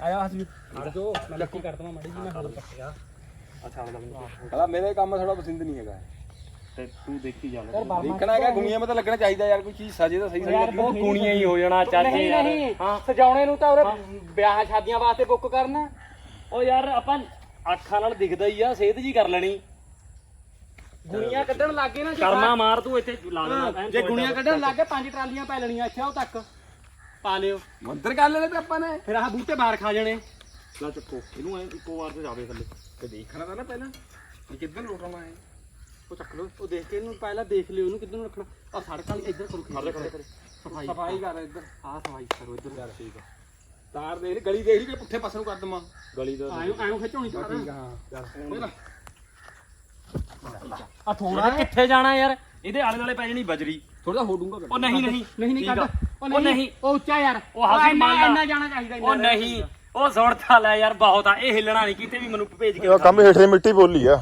ਆਇਆ ਹਸਬੀ ਜੋ। ਮੈਂ ਲੱਕੀ ਕਰ ਦਵਾਂ ਮਾੜੀ ਜੀ ਮੈਂ। ਹੋਰ ਪੱਕਿਆ ਆ ਛੱਡ ਦੇ ਮੈਨੂੰ ਕਹਿੰਦਾ ਮੇਰੇ ਕੰਮ ਥੋੜਾ ਪਸੰਦ ਨਹੀਂ ਹੈਗਾ। ਤੇ ਤੂੰ ਦੇਖੀ ਜਾ ਦੇਖਣਾ ਹੈਗਾ ਗੁਣੀਆਂ ਮੇ ਤਾਂ ਲੱਗਣਾ ਚਾਹੀਦਾ ਯਾਰ ਕੋਈ ਚੀਜ਼ ਸਜੇ ਤਾਂ ਸਹੀ ਸਹੀ ਲੱਗੇ ਉਹ ਕੁਣੀਆਂ ਹੀ ਹੋ ਜਾਣਾ ਚਾਚੇ ਨਹੀਂ ਯਾਰ। ਨਹੀਂ ਸਜਾਉਣੇ ਨੂੰ ਤਾਂ ਉਰੇ ਵਿਆਹ ਸ਼ਾਦੀਆਂ ਵਾਸਤੇ ਬੁੱਕ ਕਰਨਾ। ਉਹ ਯਾਰ ਆਪਾਂ ਅੱਖਾਂ ਨਾਲ ਦਿਖਦਾ ਹੀ ਆ ਸਿਹਤ ਜੀ ਕਰ ਲੈਣੀ। ਗੁਣੀਆਂ ਕੱਢਣ ਲੱਗੇ ਨਾ ਜੇ ਕਰਮਾ ਮਾਰ ਤੂੰ ਇੱਥੇ ਲਾ ਦੇਣਾ ਐਨ ਜੇ ਗੁਣੀਆਂ ਲੈ। ਕੱਢਣ ਲੱਗੇ ਪੰਜ ਟਰਾਲੀਆਂ ਪੈ ਲੈਣੀਆਂ ਇੱਥੇ ਉਹ ਤੱਕ। ਪਾ ਲਿਓ। ਮੰਦਰ ਕਰ ਲੈਣੇ ਤੇ ਆਪਾਂ ਨੇ। ਫਿਰ ਆਹ ਬੂਟੇ ਬਾਹਰ ਖਾ ਜਾਣੇ। ਲਾ ਚੱਕੋ ਇਹਨੂੰ ਐ ਇੱਕੋ ਵਾਰ ਤੇ ਜਾਵੇ ਥੱਲੇ। ਤੇ ਦੇਖਣਾ ਤਾਂ ਨਾ ਪਹਿਲਾਂ ਇਹ ਕਿੱਧਰ ਲੋਟਾਉਣਾ ਹੈ। ਉਹ ਚੱਕ ਲਓ ਉਹ ਦੇਖ ਕੇ ਇਹਨੂੰ ਪਹਿਲਾਂ ਦੇਖ ਲਿਓ ਕਿੱਧਰ ਨੂੰ ਰੱਖਣਾ। ਆ ਸੜਕ ਵਾਲੀ ਇੱਧਰ ਕਰੋ ਖੜੇ ਖੜੇ ਸਫ਼ਾਈ। ਸਫ਼ਾਈ ਕਰ ਇੱਧਰ। ਆਹ ਸਫ਼ਾਈ ਕਰੋ ਇੱਧਰ। ਯਾਰ ਠੀਕ ਆ। ਤਾਰ ਦੇਖ ਲਈ ਗਲੀ ਦੇਖ ਲਈ ਕਿ ਪੁੱਠੇ ਪਾਸੇ ਨੂੰ ਕਰ ਦਵਾਂ। ਗਲੀ ਦਾ ਆਇਓ ਆਇਓ ਖਿਚਾਉਣੀ ਤਾਂ ਠੀਕ ਆ ਹਾਂ ਆ ਥੋੜਾ ਕਿੱਥੇ ਜਾਣਾ ਯਾਰ? ਇਹਦੇ ਆਲੇ ਦੁਆਲੇ ਪੈ ਜਣੀ ਬਜਰੀ। ਥੋੜਾ ਹੋ ਡੂੰਗਾ ਉਹ ਨਹੀਂ ਨਹੀਂ ਨਹੀਂ ਨਹੀਂ ਠੀਕ ਕੱਢ। ਆ। ਉਹ ਨਹੀਂ ਉਹ ਉੱਚਾ ਯਾਰ। ਉਹ ਹਾਜ਼ੀ ਇੰਨਾ- ਮੰਨ ਲਾ। ਇੰਨਾ ਜਾਣਾ ਚਾਹੀਦਾ ਇੰਨਾ ਉਹ ਨਹੀਂ। ਉਹ ਸੁਣਤਾ ਲੈ ਯਾਰ ਬਹੁਤ ਆ। ਇਹ ਹਿੱਲਣਾ ਨਹੀਂ ਕਿਤੇ ਵੀ ਮੈਨੂੰ ਭੇਜ ਕੇ ਕੰਮ ਹੇਠੇ ਮਿੱਟੀ ਬੋਲੀ ਆ।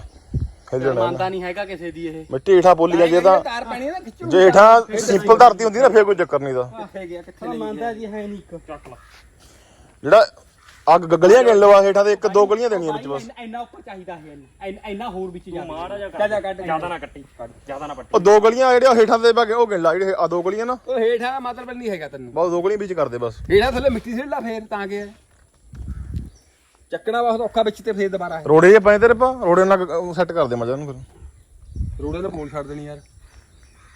ਖੇਲਣਾ ਮੰਨਦਾ ਨਹੀਂ ਹੈਗਾ ਕਿਸੇ ਦੀ ਇਹ। ਮਿੱਟੀ ਹੇਠਾਂ ਬੋਲੀ ਆ ਜੇ ਤਾਂ ਤਾਰ ਪੈਣੀ ਹੈ ਨਾ ਖਿੱਚੂ। ਜੇ ਹੇਠਾਂ ਸਿੰਪਲ ਧਰਤੀ ਹੁੰਦੀ ਨਾ ਫੇਰ ਕੋਈ ਚੱਕਰ ਨਹੀਂ ਦਾ ਕਿੱਥੇ ਗਿਆ ਕਿੱਥੇ ਉਹ ਨਹੀਂ ਮੰਨਦਾ ਜੀ ਹੈ ਨਹੀਂ ਇੱਕ। ਚੱਕ ਲਾ। ਜਿਹੜਾ ਅੱਗ ਗਲੀਆਂ ਗਿਣ ਲਵਾ ਹੇਠਾਂ ਤੇ ਇੱਕ ਦੋ ਗਲੀਆਂ ਦੇਣੀਆਂ ਵਿੱਚ ਬਸ। ਇੰਨਾ- ਉੱਪਰ ਚਾਹੀਦਾ ਹੈ ਇੰਨਾ ਇੰਨਾ ਹੋਰ ਵਿੱਚ ਜਾ ਮਾੜਾ ਜਾ ਜਾ ਕੱਢ। ਜ਼ਿਆਦਾ ਨਾ ਕੱਟੀ। ਜ਼ਿਆਦਾ ਨਾ ਪੱਟੀ। ਉਹ ਦੋ ਗਲੀਆਂ ਜਿਹੜੀਆਂ ਹੇਠਾਂ ਤੇ ਬਾਗੇ ਉਹ ਗਿਣ ਲਾ ਜਿਹੜੇ ਆ ਦੋ ਗਲੀਆਂ ਨਾ। ਉਹ ਹੇਠਾਂ ਮਤਲਬ ਨਹੀਂ ਹੈਗਾ ਤੈਨੂੰ। ਬਸ ਦੋ ਗਲੀਆਂ ਵਿੱਚ ਕਰਦੇ ਬਸ। ਹੇਠਾਂ ਥੱਲੇ ਮਿੱਟੀ ਸਿੱਟ ਲਾ ਫੇਰ ਤਾਂ ਕਿ ਚੱਕਣਾ ਬਹੁਤ ਔਖਾ ਵਿੱਚ ਤੇ ਫੇਰ ਦੁਬਾਰਾ ਹੈ ਰੋੜੇ ਜੇ ਪਏ ਤੇਰੇ ਪਾ ਰੋੜੇ ਨਾਲ ਸੈੱਟ ਕਰਦੇ ਮਜਾ ਨੂੰ ਫਿਰ। ਰੋੜੇ ਦਾ ਪੋਲ ਛੱਡ ਦੇਣੀ ਯਾਰ।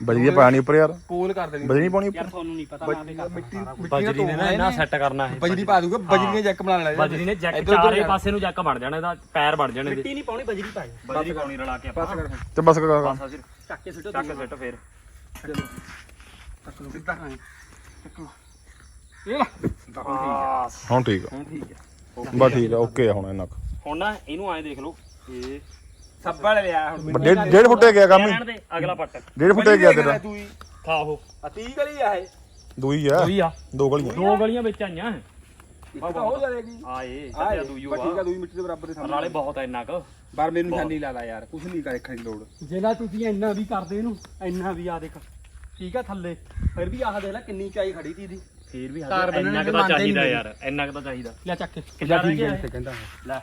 ਬਜਰੀ ਪਾਣੀ ਉੱਪਰ ਯਾਰ। ਪੋਲ ਕਰ ਦੇਣੀ। ਬਜਰੀ ਪਾਣੀ ਯਾਰ ਤੁਹਾਨੂੰ ਨਹੀਂ ਪਤਾ ਮੈਂ ਵੀ ਮਿੱਟੀ ਮਿੱਟੀ ਬਜਰੀ ਨੇ ਨਾ ਇਹਨਾਂ। ਸੈੱਟ ਕਰਨਾ ਹੈ ਬਜਰੀ ਪਾ ਦੂਗਾ ਬਜਰੀ ਨੇ ਜੱਕ ਬਣਾ ਲੈਣਾ ਬਜਰੀ ਨੇ ਜੈਕ ਇੱਧਰ ਉੱਧਰ ਚਾਰੇ ਕਰ। ਪਾਸੇ ਨੂੰ ਜੱਕ ਬਣ ਜਾਣਾ ਇਹਦਾ ਪੈਰ ਬਣ ਜਾਣੇ ਇਹਦੇ। ਮਿੱਟੀ ਨਹੀਂ ਪਾਉਣੀ ਬਜਰੀ ਪਾਈ। ਬਜਰੀ ਪਾਉਣੀ ਰਲਾ ਕੇ ਆਪਾਂ। ਪਾਸ ਕਰ। ਤੇ ਬਸ ਕਰ। ਬਸ ਅਸੀਂ ਚੱਕ ਕੇ ਸਿੱਟੋ ਚੱਕ ਸਿੱਟ ਫੇਰ। ਚਲੋ ਚੱਕ ਲੋ ਕਿੱਦਾਂ ਚੱਕ ਲੋ ਇਹ ਲਾ। ਬਸ ਹੁਣ ਠੀਕ ਆ। ਹਾਂ ਠੀਕ ਹੈ ਬਸ ਠੀਕ ਆ ਓਕੇ ਆ ਹੁਣ ਇੰਨਾ ਕੁ। ਹੁਣ ਨਾ ਇਹਨੂੰ ਐਂ ਦੇਖ ਲਓ ਇਹ ਸੱਬਲ ਲਿਆ ਹੁਣ ਡੇਢ ਡੇਢ ਫੁੱਟੇ ਗਿਆ ਕੰਮ ਹੀ। ਦੇ ਅਗਲਾ ਪੱਟ। ਡੇਢ ਫੁੱਟੇ ਗਿਆ ਤੇਰਾ। ਤੂੰ ਹੀ ਖਾ ਉਹ ਆ 30 ਗਲੀ ਆ ਇਹ। ਦੂਈ ਆ। ਦੂਈ ਆ। ਦੋ ਗਲੀਆਂ। ਦੋ ਗਲੀਆਂ ਵਿੱਚ ਆਈਆਂ ਇੱਕ ਤਾਂ ਹੋ ਜਾਏਗੀ ਆਏ ਆ ਸੱਜਾ ਦੂਈ ਠੀਕ ਆ ਆ। ਦੂਈ ਮਿੱਟੀ ਦੇ ਬਰਾਬਰ ਦੇ ਸਾਹਮਣੇ। ਨਾਲੇ ਬਹੁਤ ਆ ਇੰਨਾ ਕੁ। ਬਾਰ ਮੈਨੂੰ ਨਿਸ਼ਾਨੀ ਲਾ ਲਾ ਯਾਰ ਕੁਛ ਨਹੀਂ ਦੇਖਣ ਦੀ ਲੋੜ। ਜਿਹੜਾ ਤੁਸੀਂ ਇੰਨਾ ਵੀ ਕਰਦੇ ਇਹਨੂੰ ਇੰਨਾ ਵੀ ਆ ਦੇਖ। ਠੀਕ ਆ ਥੱਲੇ। ਫਿਰ ਵੀ ਆਹ ਦੇਖ ਲੈ ਕਿੰਨੀ ਚਾਈ ਖੜੀ ਤੀ ਦੀ ਫੇਰ ਵੀ ਤਾਰ ਹਜੇ ਇੰਨਾ ਬੰਨਣ ਕੁ ਦੇ ਤਾਂ ਮੰਨਦੇ ਚਾਹੀਦਾ ਨਹੀਂ ਯਾਰ ਇੰਨਾ ਕੁ ਤਾਂ ਚਾਹੀਦਾ। ਲੈ ਚੱਕ ਕੇ। ਕਿੱਦਾਂ ਰਹਿ ਠੀਕ ਹੈ ਗਿਆ ਇੱਥੇ ਕਹਿੰਦਾ ਲੈ।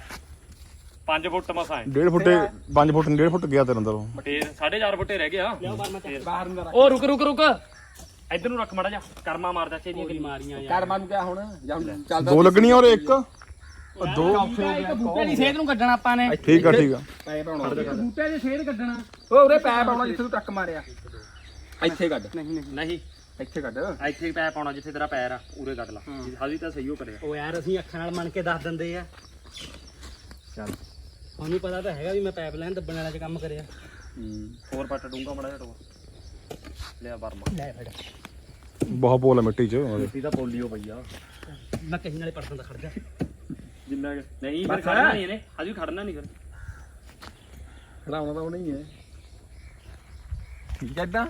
5 ਫੁੱਟ ਮਸਾਂ ਹੈ। ਡੇਢ ਫੁੱਟੇ 5 ਫੁੱਟ ਡੇਢ ਫੁੱਟ ਗਿਆ ਤੇਰੇ ਅੰਦਰ। ਉਹ ਫੇਰ 4.5 ਫੁੱਟੇ ਰਹਿ ਗਿਆ। ਬਾਹਰ ਨੂੰ ਰੱਖ। ਉਹ ਰੁਕ ਰੁਕ ਰੁਕ। ਇੱਧਰ ਨੂੰ ਰੱਖ ਮੜਾ ਜਾ ਕਰਮਾ ਮਾਰ ਚਾਚੇ ਦੀਆਂ ਮਾਰੀਆਂ ਯਾਰ। ਕਰਮਾਂ ਨੂੰ ਕਿਆ ਹੁਣ? ਜਾਂ ਚੱਲਦਾ ਦੋ ਲੱਗਣੀਆਂ ਔਰ ਇੱਕ। ਦੋ। ਇੱਕ ਬੂਟੇ ਦੀ ਸੇਧ ਨੂੰ ਕੱਢਣਾ ਆਪਾਂ ਨੇ। ਠੀਕ ਆ ਠੀਕ ਆ। ਪੈ ਪਾਉਣਾ ਬੂਟੇ ਦੀ ਸੇਧ ਕੱਢਣਾ। ਉਹ ਉਰੇ ਪੈ ਪਾਉਣਾ ਜਿੱਥੇ ਤੂੰ ਟੱਕ ਮਾਰਿਆ। ਇੱਥੇ ਕੱਢ। ਨਹੀਂ ਨਹੀਂ। ਨਹੀਂ। ਇੱਥੇ ਕੱਢ। ਇੱਥੇ ਪੈ ਪਾਉਣਾ ਜਿੱਥੇ ਤੇਰਾ ਪੈਰ ਆ ਉਰੇ ਕੱਢ ਲਾ। ਹਾਲੀ ਤਾਂ ਸਹੀ ਹੋ ਕਰਿਆ। ਉਹ ਯਾਰ ਅਸੀਂ ਅੱਖਾਂ ਨਾਲ ਮੰਨ ਕੇ ਦੱਸ ਦਿੰਦੇ ਆ। ਚੱਲ। ਤੁਹਾਨੂੰ ਪਤਾ ਤਾਂ ਹੈਗਾ ਵੀ ਮੈਂ ਪਾਈਪਲਾਈਨ ਦੱਬਣ ਵਾਲਾ ਚ ਕੰਮ ਕਰਿਆ। ਹੋਰ ਪੱਟ ਡੂੰਗਾ ਮੜਾ ਜਾ ਟੋਆ ਲਿਆ ਵਰਮਾ। ਲੈ ਫੜ। ਬਹੁਤ ਪੋਲ ਆ ਮਿੱਟੀ 'ਚ। ਮਿੱਟੀ ਦਾ ਪੋਲੀਓ ਪਈ ਆ। ਮੈਂ ਕਹੀ ਨਾਲੇ ਪਰਸਨ ਦਾ ਖੜ ਜਾ। ਜਿੰਨਾ ਨਹੀਂ ਫਿਰ ਖੜਨਾ ਹੈ। ਨਹੀਂ ਇਹਨੇ। ਹਜੇ ਖੜਨਾ ਨਹੀਂ ਫਿਰ। ਖੜਾਉਣਾ ਤਾਂ ਉਹ ਨਹੀਂ ਹੈ। ਠੀਕ ਹੈ ਇਦਾਂ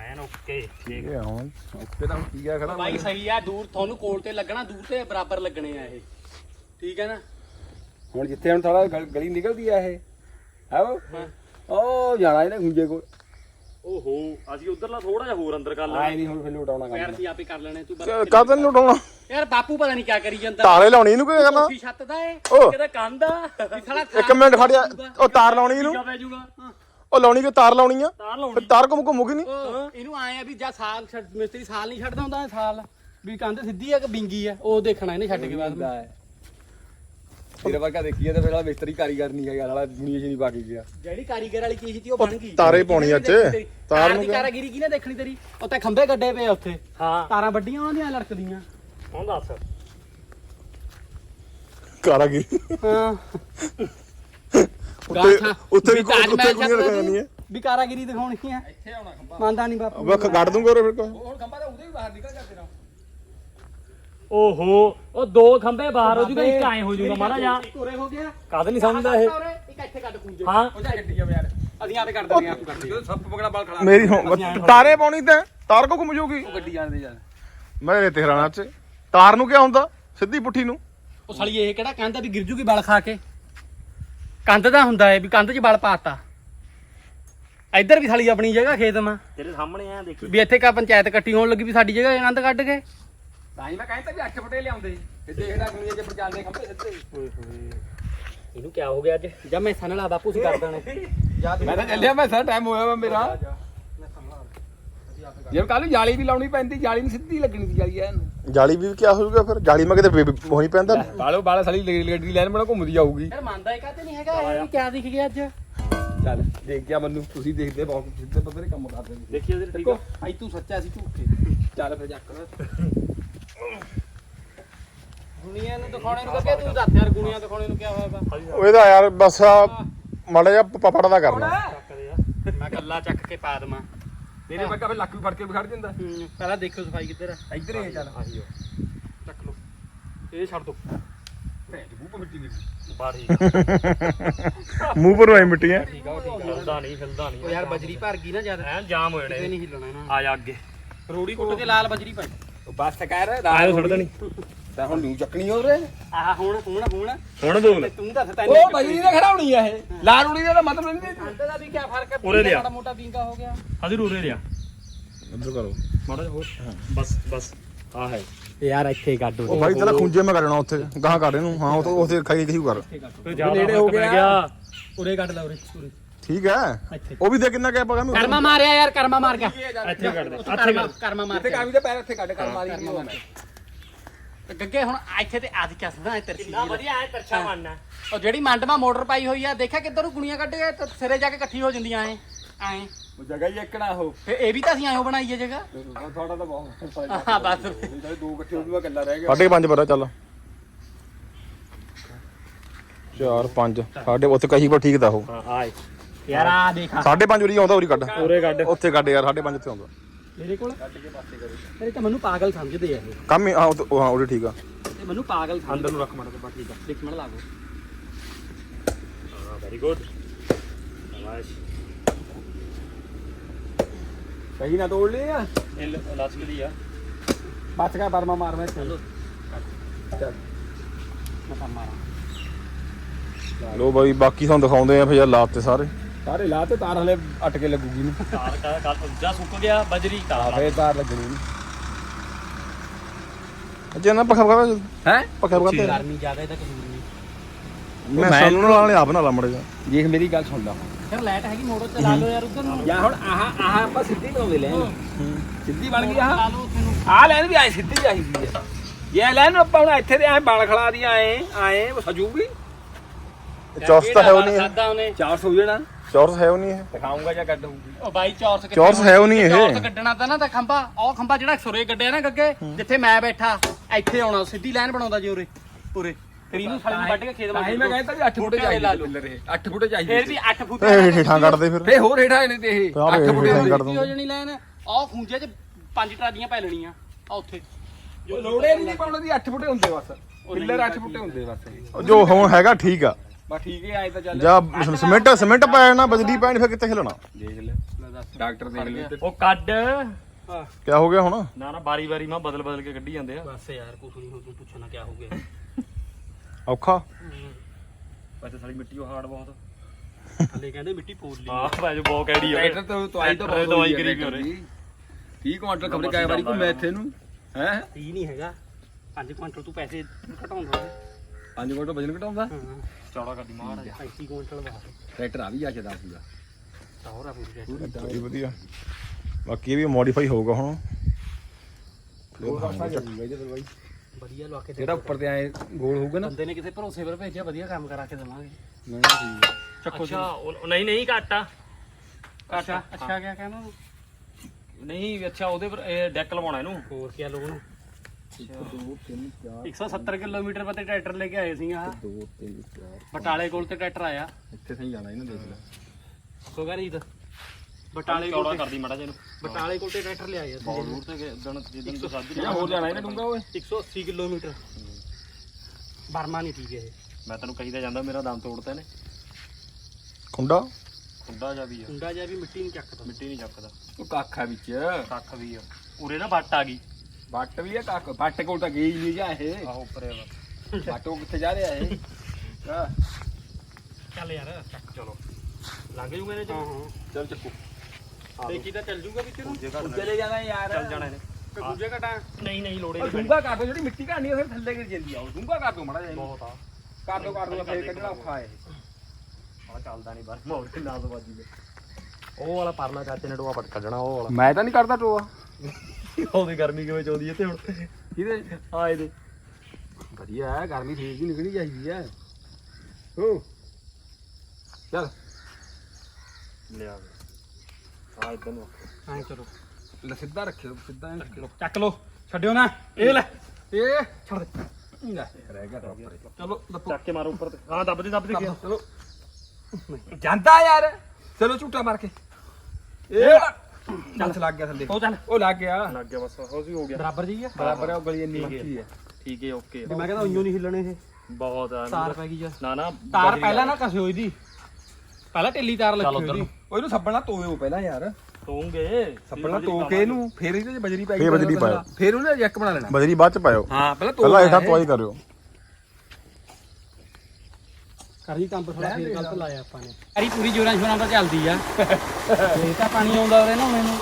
ਐਨ ਓਕੇ ਠੀਕ ਇਹ ਆ ਹੁਣ ਓਕੇ ਤਾਂ ਹੁਣ ਠੀਕ ਹੈ ਖੜਾ? ਬਾਈ ਸਹੀ ਆ ਦੂਰ ਤੁਹਾਨੂੰ ਕੋਲ ਤੇ ਲੱਗਣਾ ਦੂਰ ਤੇ ਬਰਾਬਰ ਲੱਗਣੇ ਆ ਇਹ। ਠੀਕ ਹੈ ਨਾ? ਹੁਣ ਜਿੱਥੇ ਹੁਣ ਥੋੜਾ ਗਲੀ ਨਿਕਲਦੀ ਆ ਇਹ ਹੈ ਉਹ? ਜਾਣਾ ਇਹਨੇ ਗੁੰਜੇ ਕੋਲ। ਓਹੋ ਅਸੀਂ ਉਧਰਲਾ ਥੋੜਾ ਜਿਹਾ ਹੋਰ ਅੰਦਰ ਕਰ ਲੈਣਾ। ਆਏ ਨਹੀਂ ਹੁਣ ਫਿਰ ਲੋਟਾਉਣਾ ਯਾਰ ਕੰਮ ਅਸੀਂ ਆਪੇ ਕਰ ਲੈਣੇ ਤੂੰ ਕ- ਨੂੰ ਉਡਾਉਣਾ ਯਾਰ ਬਾਪੂ ਪਤਾ ਨਹੀਂ ਕੀ ਕਰੀ ਜਾਂਦਾ। ਤਾਰੇ ਲਾਉਣੀ ਇਹਨੂੰ ਕੀ ਕਰਨਾ? ਛੱਤ ਦਾ ਏ ਕਿਹਦਾ ਕੰਧ ਆ। ਵੀ ਸਾਲਾ ਇੱਕ ਮਿੰਟ ਖੜ ਜਾ ਉਹ ਤਾਰ ਲਾਉਣੀ ਇਹਨੂੰ। ਕਿਆ ਪੈ ਜਾਊਗਾ। ਉਹ ਲਾਉਣੀ ਕਿ ਤਾਰ ਲਾਉਣੀ ਆ। ਤਾਰ ਫਿਰ ਲਾਉਣੀ ਤਾਰ ਘੁੰਮ ਘੁੰਮੂਗੀ ਨਹੀਂ ਉਹ ਇਹਨੂੰ ਆਏ ਆ ਵੀ ਜਾਂ ਸਾਲ ਛੱਡ ਮਿਸਤਰੀ ਸਾਲ ਨਹੀਂ ਛੱਡਦਾ ਹੁੰਦਾ ਸਾਲ। ਵੀ ਕੰਧ ਸਿੱਧੀ ਆ ਕਿ ਬਿੰਗੀ ਆ? ਉਹ ਦੇਖਣਾ ਇਹਨੇ ਛੱਡ ਕੇ ਬਾਅਦ ਤੇਰੇ ਵਰਗਾ ਦੇਖੀਏ ਤੇ ਫਿਰ ਆ ਮਿਸਤਰੀ ਕਾਰੀਗਰ ਨਹੀਂ ਹੈਗਾ ਸਾਲਾ ਦੁਨੀਆ 'ਚ ਨਹੀਂ ਪਾ ਕੇ ਗਿਆ। ਜਿਹੜੀ ਕਾਰੀਗਰ ਵਾਲੀ ਚੀਜ਼ ਸੀ ਉਹ ਬਣ ਗਈ। ਤਾਰੇ ਪਾਉਣੀ ਅੱਜ। ਤਾਰ ਤਾਰ ਨੂੰ ਦੀ ਕਾਰਾਗਰੀ ਕਿਹਨੇ ਦੇਖਣੀ ਤੇਰੀ? ਉੱਤੇ ਖੰਭੇ ਗੱਡੇ ਪਏ ਆ ਉੱਥੇ। ਹਾਂ। ਤਾਰਾਂ ਵੱਡੀਆਂ ਉਹਦੀਆਂ ਲੜਕਦੀਆਂ। ਹੁਣ ਦੱਸ। ਕਾਰਾਗੀ ਹਾਂ। ਉੱਤੇ ਉੱਤੇ ਵੀ ਮਹਿਲ ਕੁੜੀਆਂ ਜਾਂਦੀਆਂ ਵੀ ਕਾਰਾਗਰੀ ਦਿਖਾਉਣੀ ਆ ਇੱਥੇ ਆਉਣਾ ਖੰਭਾ। ਮੰਨਦਾ ਨਹੀਂ ਬਾਪੂ। ਵੱਖ ਕੱਢ ਦੂੰਗਾ ਉਹ ਫਿਰ ਕੋਈ ਹੁਣ ਖੰਭਾ ਤਾਂ ਉਹਦੇ ਵੀ ਬਾਹਰ ਨਿਕਲ ਗਿਆ ਤੇਰਾ। ਓਹੋ ਉਹ ਦੋ ਖੰਭੇ ਬਾਹਰ ਹੋ ਜੂਗਾ ਇੱਕ ਐ ਹੋ ਜੂਗਾ ਮਾੜਾ ਜਾ ਤੋਰੇ ਹੋ ਗਿਆ। ਕਦ ਨਹੀਂ ਸਮਝਦਾ ਇਹ। ਇੱਕ ਇੱਥੇ ਕੱਢ ਖੂੰਜੇ ਹਾਂ। ਉਹ ਜਾ ਗੱਡੀ ਆ ਯਾਰ ਅਸੀਂ ਆਪੇ ਕੱਢ ਦਿੰਦੇ ਆ ਤੂੰ ਕੱਢ ਜਦੋਂ ਸੱਪ ਪਕੜਾ ਬਾਲ ਖੜਾ ਮੇਰੀ ਤਾਰੇ ਪਾਉਣੀ ਤੇ ਤਾਰ ਕੋ ਘੁੰਮ ਜਾਊਗੀ ਉਹ ਗੱਡੀ ਜਾਣ ਦੇ ਯਾਰ। ਮੈਂ ਤੇ ਹਰਾਣਾ ਚ ਤਾਰ ਨੂੰ ਕਿਆ ਹੁੰਦਾ? ਸਿੱਧੀ ਪੁੱਠੀ ਨੂੰ। ਉਹ ਸਾਲੀ ਇਹ ਕਿਹੜਾ ਆ ਵੀ ਗਿਰ ਜੂਗੀ ਬਲ ਖਾ ਕੇ? ਕੰਧ ਦਾ ਹੁੰਦਾ ਏ ਵੀ ਕੰਧ 'ਚ ਬਲ ਪਾਤਾ। ਇੱਧਰ ਵੀ ਸਾਲੀ ਆਪਣੀ ਜਗ੍ਹਾ ਖੇਤ ਮਾ। ਤੇਰੇ ਸਾਹਮਣੇ ਆ ਦੇਖੀ। ਵੀ ਇੱਥੇ ਕਾ ਪੰਚਾਇਤ ਇਕੱਠੀ ਹੋਣ ਲੱਗੀ ਵੀ ਸਾਡੀ ਜਗ੍ਹਾ ਕੰਧ ਕੱਢ ਕੇ। ਤਾਂ ਹੀ ਮੈਂ ਕਹਿੰਦਾ ਵੀ 8 ਫੁੱਟੇ ਲਿਆਉਂਦੇ। ਤੇ ਦੇਖਦਾ ਦੁਨੀਆ 'ਚ ਪਰਚਾਲਦੇ ਖੰਭੇ ਸਿੱਧੇ। ਇਹਨੂੰ ਕੀ ਹੋ ਗਿਆ ਅੱਜ? ਜਾਂ ਮੈਂ ਸਨਲਾ ਬਾਪੂ ਸੀ ਕਰ ਦੇਣੇ ਮੈਂ ਤਾਂ ਚੱਲਿਆ ਮੈਂ ਸਾਰਾ ਟਾਈਮ ਹੋਇਆ ਵਾ ਮੇਰਾ। ਜੇ। ਕੱਲ ਜਾਲੀ ਵੀ ਲਾਉਣੀ ਪੈਂਦੀ ਜਾਲੀ ਨਹੀਂ ਸਿੱਧੀ ਲੱਗਣੀ ਸੀ ਜਾਲੀ ਐਨ। ਜਾਲੀ ਵੀ ਕਿਆ ਹੋ ਜਾਊਗਾ ਫਿਰ? ਜਾਲੀ ਮੈਂ ਕਿਤੇ ਹੋਣੀ ਪੈਂਦਾ। ਬਾਲੋ ਬਾਲਾ ਸਾਲੀ ਗੱਡੀ ਲੈਣ ਬਣਾ ਘੁੰਮਦੀ ਜਾਊਗੀ ਯਾਰ ਮੰਨਦਾ ਇਹ ਕਾਤੇ ਨਹੀਂ ਹੈਗਾ ਇਹ ਕੀ ਦਿਖ ਗਿਆ ਅੱਜ? ਚੱਲ ਦੇਖ ਗਿਆ ਮੈਨੂੰ ਤੁਸੀਂ ਦੇਖਦੇ ਬਹੁਤ ਸਿੱਧੇ ਪੱਧਰੇ ਕੰਮ ਕਰਦੇ ਨੇ ਦੇਖੀ ਉਹਦੇ ਠੀਕ ਅੱਜ ਤੂੰ ਸੱਚਾ ਸੀ ਝੂਠੇ ਚੱਲ ਫਿਰ ਜੱਕ ਗੁਣੀਆਂ ਨੂੰ ਦਿਖਾਉਣੇ ਨੂੰ ਕਿ ਤੂੰ ਦੱਸ ਯਾਰ ਗੁਣੀਆਂ ਦਿਖਾਉਣੇ ਨੂੰ ਕੀ ਹੋਇਆ ਵਾ। ਉਹ ਇਹਦਾ ਯਾਰ ਬਸ ਆ ਮਾੜਾ ਜਿਹਾ ਪਪੜਾ ਦਾ ਕਰਨਾ ਮੈਂ ਕੱਲਾ ਚੱਕ ਕੇ ਪਾ ਦਵਾਂ। ਤੇਰੇ ਮੈਂ ਕਹਾਂ ਲੱਕ ਵੀ ਫੜ ਕੇ ਵੀ ਖੜ ਜਾਂਦਾ ਪਹਿਲਾਂ ਦੇਖੋ ਸਫ਼ਾਈ ਕਿੱਧਰ ਆ। ਇੱਧਰ ਹੀ ਚੱਲ। ਚੱਕ ਲਓ। ਇਹ ਛੱਡ ਦੋ। ਭੈਣ ਮੂੰਹ ਮਿੱਟੀ ਨਹੀਂ। ਬਾਹਰ ਹੀ ਮੂੰਹ ਪਰ ਆਈ ਮਿੱਟੀਆਂ। ਠੀਕ ਆ ਉਹ ਠੀਕ ਆ। ਹਿਲਦਾ ਨਹੀਂ ਹਿਲਦਾ ਉਹ ਨਹੀਂ ਯਾਰ ਬਜਰੀ ਭਰ ਗਈ ਨਾ ਜਦ। ਐਨ ਜਾਮ ਹੋ ਕਿਤੇ ਜਾਣੇ ਨਹੀਂ ਹਿੱਲਣਾ ਇਹਨਾਂ ਆ ਜਾ ਅੱਗੇ। ਰੋੜੀ ਕੁੱਟ ਕੇ ਲਾਲ ਬਜਰੀ ਪਾਈ। ਬਸ ਕਰ ਆਇਓ ਛੱਡ ਦੇਣੀ। ਤਾਂ ਹੁਣ ਨੂੰ ਚੱਕਣੀ ਹੋ ਰੇ ਆਹ ਹੁਣ ਹੁਣ ਹੁਣ। ਹੁਣ ਬੋਲ ਤੂੰ ਦੱਸ ਤੈਨੂੰ ਉਹ ਬਜਰੀ ਨੇ ਖੜਾਉਣੀ ਆ ਇਹ। ਲਾਲ ਉੜੀ ਦਾ ਤਾਂ ਮਤਲਬ ਨਹੀਂ। ਅੰਡੇ ਦਾ ਵੀ ਕੀ ਫ਼ਰਕ ਹੈ? ਉਰੇ ਲਿਆ। ਮਾੜਾ ਮੋਟਾ ਵਿੰਗਾ ਹੋ ਗਿਆ। ਹਾਜ਼ਰ ਉਰੇ ਲਿਆ। ਇੱਧਰ ਕਰੋ। ਮਾੜਾ ਜਿਹਾ ਹੋਰ। ਬਸ ਬਸ। ਆ ਹੈ। ਯਾਰ ਇੱਥੇ ਗੱਡ ਉਹ ਭਾਈ ਤੇਰਾ ਖੁੰਝੇ ਮੈਂ ਕਰਨਾ ਉੱਥੇ। ਗਾਹਾਂ ਕਰ ਇਹਨੂੰ। ਹਾਂ ਉਹ ਉੱਥੇ ਖਾਈ ਕਿਉਂ ਕਰ। ਜ਼ਿਆਦਾ ਨੇੜੇ ਹੋ ਗਿਆ। ਉਰੇ ਕੱਢ ਲੈ ਉਰੇ ਉਰੇ। ਠੀਕ ਹੈ। ਉਹ ਵੀ ਦੇ ਕਿੰਨਾ ਗੈਪ ਆ ਗਿਆ ਕਰਮਾ ਮਾਰਿਆ ਯਾਰ ਕਰਮਾ ਮਾਰ ਗਿਆ ਇੱਥੇ ਕੱਢ ਦੇ ਇੱਥੇ ਕਰਮਾ ਮਾਰ ਇੱਥੇ ਕਾਮੀ ਦਾ ਪੈਰ ਇੱਥੇ ਕੱਢ ਕਰ ਮਾਰ ਤੇ ਗੱਗੇ ਹੁਣ ਇੱਥੇ ਤੇ ਅੱਜ ਕਿਸਦਾ ਹੈ ਤਰਸੀ ਵਧੀਆ ਐ ਤਰਛਾ ਮੰਨਣਾ ਉਹ ਜਿਹੜੀ ਮੰਡਮਾ ਮੋਟਰ ਪਾਈ ਹੋਈ ਆ ਦੇਖਿਆ ਕਿੱਧਰ ਨੂੰ ਗੁਣੀਆਂ ਕੱਢ ਕੇ ਤੇ ਸਿਰੇ ਜਾ ਕੇ ਇਕੱਠੀ ਹੋ ਜਾਂਦੀਆਂ ਐ ਐ। ਉਹ ਜਗ੍ਹਾ ਹੀ ਇੱਕਣਾ ਉਹ। ਫੇ ਇਹ ਵੀ ਤਾਂ ਅਸੀਂ ਐਂ ਬਣਾਈ ਹੈ ਜਗ੍ਹਾ। ਥੋੜਾ ਤਾਂ ਬਹੁਤ ਹਾਂ ਬਸ। ਦੋ ਇਕੱਠੇ ਹੋ ਜੂਗਾ ਗੱਲਾਂ ਰਹਿ ਗਿਆ। ਸਾਢੇ ਪੰਜ ਪਰ ਆ ਚੱਲ। ਚਾਰ ਪੰਜ। ਸਾਡੇ ਉੱਥੇ ਕਹੀ ਪਰ ਠੀਕ ਦਾ ਉਹ। ਹਾਂ ਆਏ ਯਾਰ ਆ ਦੇਖ। ਸਾਢੇ ਪੰਜ ਉਰੀ ਆਉਂਦਾ ਉਰੀ ਕੱਢ। ਉਰੇ ਕੱਢ। ਉੱਥੇ ਕੱਢ ਯਾਰ ਸਾਢੇ ਪੰਜ ਉੱਥੇ ਆਉਂਦਾ। ਮੇਰੇ ਕੋਲ? ਮੇਰੇ ਤਾਂ ਮੈਨੂੰ ਪਾਗਲ ਸਮਝਦੇ ਆ ਇਹ। ਕੰਮ ਹੀ ਹਾਂ ਉਹ ਤਾਂ- ਹਾਂ ਉਰੀ ਠੀਕ ਆ। ਤੇ ਮੈਨੂੰ ਪਾਗਲ ਸਮਝਦੇ ਅੰਦਰ ਨੂੰ ਰੱਖ ਮਾੜਾ ਤੇ ਬਸ ਠੀਕ ਆ। ਦੇਖ ਮੜ ਲਾਗੋ ਹਾਂ ਵੈਰੀ ਗੁੱਡ ਸ਼ਾਬਾਸ਼। ਕਹੀ ਨਾ ਤੋੜ ਲਈ ਆ ਇਹ ਲਾਸਟ ਦੀ ਆ। ਬਚ ਗਿਆ ਬਰਮਾ ਮਾਰ ਮੈਂ ਚਲੋ। ਚੱਲ। ਮੈਂ ਕੰਮ ਮਾਰਾਂ। ਲੋ ਬਾਈ ਬਾਕੀ ਤੁਹਾਨੂੰ ਦਿਖਾਉਂਦੇ ਆ ਫਿਰ ਯਾਰ ਲਾਤੇ ਸਾਰੇ। ਸਾਰੇ ਲਾ ਤੇ ਤਾਰ ਹਲੇ ਅਟ ਕੇ ਲੱਗੂਗੀ ਨੂੰ ਤਾਰ ਕਾ ਕੱਲ ਜਾ ਸੁੱਕ ਗਿਆ ਬਜਰੀ ਤਾਰ ਫੇਰ ਤਾਰ ਲੱਗਣੀ। ਨਹੀਂ ਜੇ ਨਾ ਪੱਖਾ ਪੱਖਾ ਹੈ? ਪੱਖਾ ਪੱਖਾ ਤੇ ਗਰਮੀ ਜ਼ਿਆਦਾ ਇਹਦਾ ਕਸੂਰ ਨਹੀਂ। ਮੈਂ ਸਾਨੂੰ ਨਾਲ ਵਾਲੇ ਆਪ ਨਾ ਲਾ ਮੜੇ ਜਾ ਦੇਖ ਮੇਰੀ ਗੱਲ ਸੁਣ ਲਾ ਫਿਰ ਲਾਈਟ ਹੈਗੀ ਮੋੜੋ ਚਲਾ ਲਓ ਯਾਰ ਉਧਰ ਨੂੰ। ਜਾਂ ਹੁਣ ਆਹ ਆਹ ਆਪਾਂ ਸਿੱਧੀ ਬਣਾਉਂਦੇ ਲੈ ਸਿੱਧੀ ਬਣ ਗਈ ਆਹ। ਲਾ ਲਓ ਉੱਥੇ ਨੂੰ। ਆਹ ਲੈਣ ਵੀ ਐ ਸਿੱਧੀ ਚਾਹੀਦੀ ਹੈ ਇਹ ਲੈਣ ਆਪਾਂ ਹੁਣ ਇੱਥੇ ਤੇ ਐ ਬਣ ਖਲਾ ਦੀ ਐ ਐ ਸਜੂਗੀ। ਚੌਰਸ ਤਾਂ ਹੈ ਉਹ ਨਹੀਂ ਇਹ। ਸਾਦਾ ਉਹਨੇ। 400 ਹੋ ਜਾਣਾ। ਚੌਰਸ ਹੈ ਉਹ ਨਹੀਂ ਇਹ। ਦਿਖਾਉਂਗਾ ਜਾਂ ਕੱਢ। ਹੋਊਗੀ ਉਹ ਬਾਈ ਚੌਰਸ ਕਿੱਥੇ ਚੌਰਸ ਹੈ ਉਹ ਨਹੀਂ ਇਹ। ਚੌਰਸ ਕੱਢਣਾ ਤਾਂ ਨਾ ਤਾਂ ਖੰਭਾ ਉਹ ਖੰਭਾ ਜਿਹੜਾ ਸੁਰੇ ਕੱਢਿਆ ਨਾ ਗੱਗੇ ਜਿੱਥੇ ਮੈਂ ਬੈਠਾ ਇੱਥੇ ਆਉਣਾ ਸਿੱਧੀ ਲਾਈਨ ਬਣਾਉਂਦਾ ਜੀ ਉਰੇ ਪੂਰੇ ਫਿਰ ਇਹਨੂੰ ਸਾਲੀ ਨੂੰ ਵੱਢ ਕੇ ਖੇਤ ਹੀ ਮੈਂ ਕਹਿੰਦਾ ਵੀ 8 ਫੁੱਟ ਚਾਹੀਦੇ ਲਾ ਲਓ। ਇਹ 8 ਫੁੱਟ ਚਾਹੀਦੇ ਫਿਰ ਵੀ 8 ਫੁੱਟ ਇਹ ਹੇਠਾਂ ਕੱਢਦੇ ਫਿਰ। ਫੇ ਹੋਰ ਹੇਠਾਂ ਨੇ ਤੇ ਇਹ। ਆਹ 8 ਵੇਖ ਫੁੱਟ ਹੇਠਾਂ ਦੀ ਕੱਢ ਹੋ ਦੂੰਗਾ। ਜਾਣੀ ਲਾਈਨ ਆਹ ਖੂੰਜੇ 'ਚ ਪੰਜ ਟਰਾਲੀਆਂ ਪੈ ਲੈਣੀਆਂ ਆ ਉੱਥੇ। ਲੋੜੇ ਨਹੀਂ ਪਾਉਣ ਦੀ 8 ਫੁੱਟ ਹੁੰਦੇ ਬਸ। ਪਿੱਲਰ 8 ਫੁੱਟ ਹੁੰਦੇ ਬਸ। ਉਹ ਜੋ ਹੁਣ ਹੈਗਾ ਠੀਕ ਆ। ਬਸ ਠੀਕ ਹੈ ਆਏ ਤਾਂ ਚੱਲ। ਜਾਂ ਸਿਮੈਂਟ ਸਿਮੈਂਟ ਪੈ ਜਾਣਾ ਬਜਲੀ ਪੈਣੀ ਫਿਰ ਕਿੱਥੇ ਖਿਲਣਾ? ਦੇਖ ਲੈ ਡਾਕਟਰ ਦੇਖ ਲੈ। ਉਹ ਕੱਢ। ਕਿਆ ਹੋ ਗਿਆ ਹੁਣ? ਨਾ ਨਾ ਬਾਰੀ ਬਾਰੀ ਮੈਂ ਬਦਲ ਬਦਲ ਕੇ ਕੱਢੀ ਜਾਂਦੇ ਆ। ਬਸ ਯਾਰ ਕੁਛ ਨਹੀਂ ਹੋ ਤੂੰ ਪੁੱਛਣਾ ਕੀ ਹੋ ਗਿਆ। ਔਖਾ। ਵੈਸੇ ਸਾਲੀ ਮਿੱਟੀ ਉਹ ਹਾਰਡ ਬਹੁਤ। ਹਲੇ ਕਹਿੰਦੇ ਮਿੱਟੀ ਪੋਲ ਲਈ ਹਾਂ ਭਾਜੋ ਬਹੁਤ ਕੈੜੀ ਆ। ਟਰੈਕਟਰ ਤੋਂ ਤਵਾਈ ਤੋਂ ਬਹੁਤ ਦਵਾਈ ਕਰੀ ਹੈ ਦੀ। 30 ਕੁਆਂਟਲ ਖਬਰ ਕਾਇ ਵਾਰੀ ਘੁੰਮਿਆ ਇੱਥੇ ਨੂੰ? ਹੈ? 30 ਨਹੀਂ ਹੈਗਾ। 5 ਕੁਇੰਟਲ ਤੂੰ ਪੈਸੇ ਘਟਾਉਂਦਾ 5 ਕੁਆਂਟਲ ਵਜਨ ਘਟਾਉਂਦਾ? ਚੌੜਾ ਕਰਦੀ ਮਾਰ 35 ਕੁਇੰਟਲ ਬਾਹਰ ਟਰੈਕਟਰ ਆ ਵੀ ਆ ਟੌਰ ਪੂਰੀ ਬੜੀ ਵਧੀਆ। ਬਾਕੀ ਇਹ ਵੀ ਮੋਡੀਫਾਈ ਹੋਊਗਾ ਹੁਣ। ਵਧੀਆ ਲਵਾ ਕੇ ਦੇ ਜਿਹੜਾ ਉੱਪਰ ਤੇ ਐ ਗੋਲ ਹੋਊਗਾ ਨਾ। ਬੰਦੇ ਨੇ ਕਿਸੇ ਭਰੋਸੇ ਪਰ ਭੇਜਿਆ ਵਧੀਆ ਕੰਮ ਕਰਾ ਕੇ ਦੇਵਾਂਗੇ। ਨਹੀਂ ਠੀਕ ਹੈ ਚੱਕੋ ਅੱਛਾ ਉਹ- ਨਹੀਂ ਨਹੀਂ ਘੱਟ ਆ। ਅੱਛਾ ਅੱਛਾ ਕਿਆ ਕਹਿਣਾ ਨਹੀਂ ਅੱਛਾ ਉਹਦੇ ਪਰ ਇਹ ਡੈਕ ਲਵਾਉਣਾ ਇਹਨੂੰ। ਹੋਰ ਕੀ ਲੋਨ 2 3 4 170 ਕਿਲੋਮੀਟਰ ਪਰ ਤੇ ਟਰੈਕਟਰ ਲੈ ਕੇ ਆਏ ਸੀ ਆਹ। 2 3 4 ਬਟਾਲੇ ਕੋਲ ਤੇ ਟਰੈਕਟਰ ਆਇਆ। ਇੱਥੇ ਸਹੀ ਜਾਣਾ ਇਹਨੂੰ ਦੇਖ ਲੈ ਸੋਗਾ ਰੀਤ ਬਟਾਲੇ ਚੌੜਾ ਕੋਲ ਤੇ ਕਰਦੀ ਮਾੜਾ ਜਿਹਾ ਇਹਨੂੰ। ਬਟਾਲੇ ਕੋਲ ਤੇ ਟਰੈਕਟਰ ਲਿਆਇਆ ਬਹੁਤ ਸੀ ਦੂਰ ਤੇ ਜਿੱਦਣ ਜਿੱਦਣ ਤੋਂ ਸਾਜੀ ਜਿਹੜਾ ਹੋਰ ਜਾਣਾ ਇਹਨੇ ਡੂੰਗਾ ਓਏ। 180 ਕਿਲੋਮੀਟਰ। ਬਰਮਾ ਨਹੀਂ ਠੀਕ ਇਹ। ਮੈਂ ਤੈਨੂੰ ਕਹੀਦਾ ਜਾਂਦਾ ਮੇਰਾ ਦਮ ਤੋੜਦਾ ਨੇ ਖੁੰਡਾ? ਖੁੰਡਾ ਜਾ ਵੀ ਆ। ਕੁੰਡਾ ਜਿਹਾ ਵੀ ਮਿੱਟੀ ਨਹੀਂ ਚੱਕਦਾ। ਮਿੱਟੀ ਨਹੀਂ ਚੱਕਦਾ। ਉਹ ਕੱਖ ਆ ਵਿੱਚ। ਕੱਖ ਵੀ ਆ। ਉਰੇ ਨਾ ਵੱਟ ਆ ਗਈ। ਬੱਟ ਵੀ ਆ ਕੱਖ ਬੱਟ ਕੋਲ ਤਾਂ ਗਈ ਨਹੀਂ ਜਾ ਇਹ। ਆਹੋ ਉੱਪਰੇ ਬਾਟੋ ਕਿੱਥੇ ਜਾ ਰਿਹਾ ਇਹ? ਹਾਂ। ਚੱਲ ਯਾਰ ਚੱਕ। ਚਲੋ। ਲੰਘ ਜੂਗੇ ਇਹਦੇ ਹਾਂ ਚ? ਹਾਂ ਚੱਲ ਚੱਕੋ। ਦੇਖੀ ਤਾਂ ਚੱਲ ਜੂਗਾ ਵਿੱਚ ਨੂੰ ਚਲੇ ਜਾਣਾ ਯਾਰ। ਚੱਲ ਜਾਣਾ ਇਹਨੇ। ਤੇ ਦੂਜੇ ਘਟਾ? ਨਹੀਂ ਨਹੀਂ ਲੋੜੇ ਉਹ ਡੂੰਗਾ ਕਰ ਦੋ ਜਿਹੜੀ ਮਿੱਟੀ ਘਾਣੀ ਫਿਰ ਥੱਲੇ ਗਿਰ ਜਾਂਦੀ ਆ। ਉਹ ਡੂੰਗਾ ਕਰ ਦੋ ਮੜਾ ਜਿਹਾ। ਬਹੁਤ ਆ। ਕਰ ਦੋ ਕਰ ਦੋ ਫੇਰ ਕੱਢਣਾ ਔਖਾ ਹੈ ਆ ਚੱਲਦਾ ਨਹੀਂ ਬਸ ਮੌਤ ਤੇ ਨਾਜ਼ ਵੱਜੀ ਦੇ ਉਹ ਵਾਲਾ ਪਰਲਾ ਚਾਚੇ ਨੇ ਟੋਆ ਪਟ ਕੱਢਣਾ ਉਹ ਵਾਲਾ। ਮੈਂ ਤਾਂ ਨਹੀਂ ਕਰਦਾ ਟੋਆ ਉਹਦੀ ਗਰਮੀ ਕਿਵੇਂ ਚਾਉਂਦੀ ਹੈ ਤੇ ਹੁਣ ਕਿਹਦੇ ਆ ਇਹਦੇ। ਵਧੀਆ ਹੈ ਗਰਮੀ ਠੀਕ ਹੀ ਨਿਕਲਣੀ ਚਾਹੀਦੀ ਹੈ। ਹੋ। ਚੱਲ। ਲਿਆ ਆ ਇਦਾਂ ਨੂੰ ਐਂ ਕਰੋ। ਲੈ ਸਿੱਧਾ ਰੱਖਿਓ ਸਿੱਧਾ ਐਂ ਰੱਖਿਓ ਚੱਕ ਲੋ ਛੱਡਿਓ ਨਾ। ਇਹ ਲੈ। ਇਹ ਛੱਡ ਦੇ। ਲੈ, ਰਹਿ ਗਿਆ ਚਲੋ ਚੱਕ ਕੇ ਮਾਰੋ ਉੱਪਰ ਤੇ। ਹਾਂ ਦੱਬ ਦੇ ਦੱਬ ਦੇ। ਚਲੋ। ਜਾਂਦਾ ਯਾਰ। ਚਲੋ ਝੂਟਾ ਮਾਰ ਕੇ। ਇਹ ਚੱਲ। ਲੱਗ ਗਿਆ ਥੱਲੇ। ਉਹ ਚੱਲ। ਉਹ ਲੱਗ ਗਿਆ। ਲੱਗ ਗਿਆ ਬਸ ਹੋ ਸੀ ਹੋ ਗਿਆ। ਬਰਾਬਰ ਜੀ ਆ? ਬਰਾਬਰ ਹੈ ਉਹ ਗਲੀ ਇੰਨੀ ਮੱਕੀ ਹੈ ਠੀਕ ਹੈ ਓਕੇ। ਮੈਂ ਕਹਿੰਦਾ ਉਈਓ ਨਹੀਂ ਹਿੱਲਣੇ ਇਹ। ਬਹੁਤ ਆ। ਤਾਰ ਪੈ ਗਈ ਜਾ ਨਾ ਨਾ ਤਾਰ ਪਹਿਲਾਂ ਨਾ ਕਸਿਓ ਇਹਦੀ। ਪਹਿਲਾਂ ਢਿੱਲੀ ਤਾਰ ਲੱਗੀ ਉੱਧਰ ਹੋਈ। ਉਹ ਇਹਨੂੰ ਸੱਬਣਾ ਤੋਇਓ ਪਹਿਲਾਂ ਯਾਰ। ਤੋਂਗੇ। ਸੱਬਣਾ ਧੋ ਕੇ ਇਹਨੂੰ ਫੇਰ ਇਹਦੇ ਚ ਬਜਰੀ ਪੈ ਫੇਰ ਬਜਰੀ ਪਾਇਓ। ਫੇਰ ਉਹਨੇ ਜੈਕ ਬਣਾ ਲੈਣਾ। ਬਜਰੀ ਬਾਅਦ ਚ ਪਾਇਓ। ਹਾਂ ਪਹਿਲਾਂ ਧੋ ਪਹਿਲਾਂ ਹੇਠਾਂ ਪਵਾਈ ਕਰਿਓ। ਕਰੀ ਕੰਪ ਥੋੜਾ ਫੇਰ ਗਲਤ ਲਾਇਆ ਆਪਾਂ ਨੇ। ਅਰੀ ਪੂਰੀ ਜੋਰਾਂ ਸ਼ੋਰਾਂ ਤਾਂ ਚੱਲਦੀ ਆ। ਇਹ ਤਾਂ ਪਾਣੀ ਆਉਂਦਾ ਉਹਦੇ ਨਾ ਮੈਨੂੰ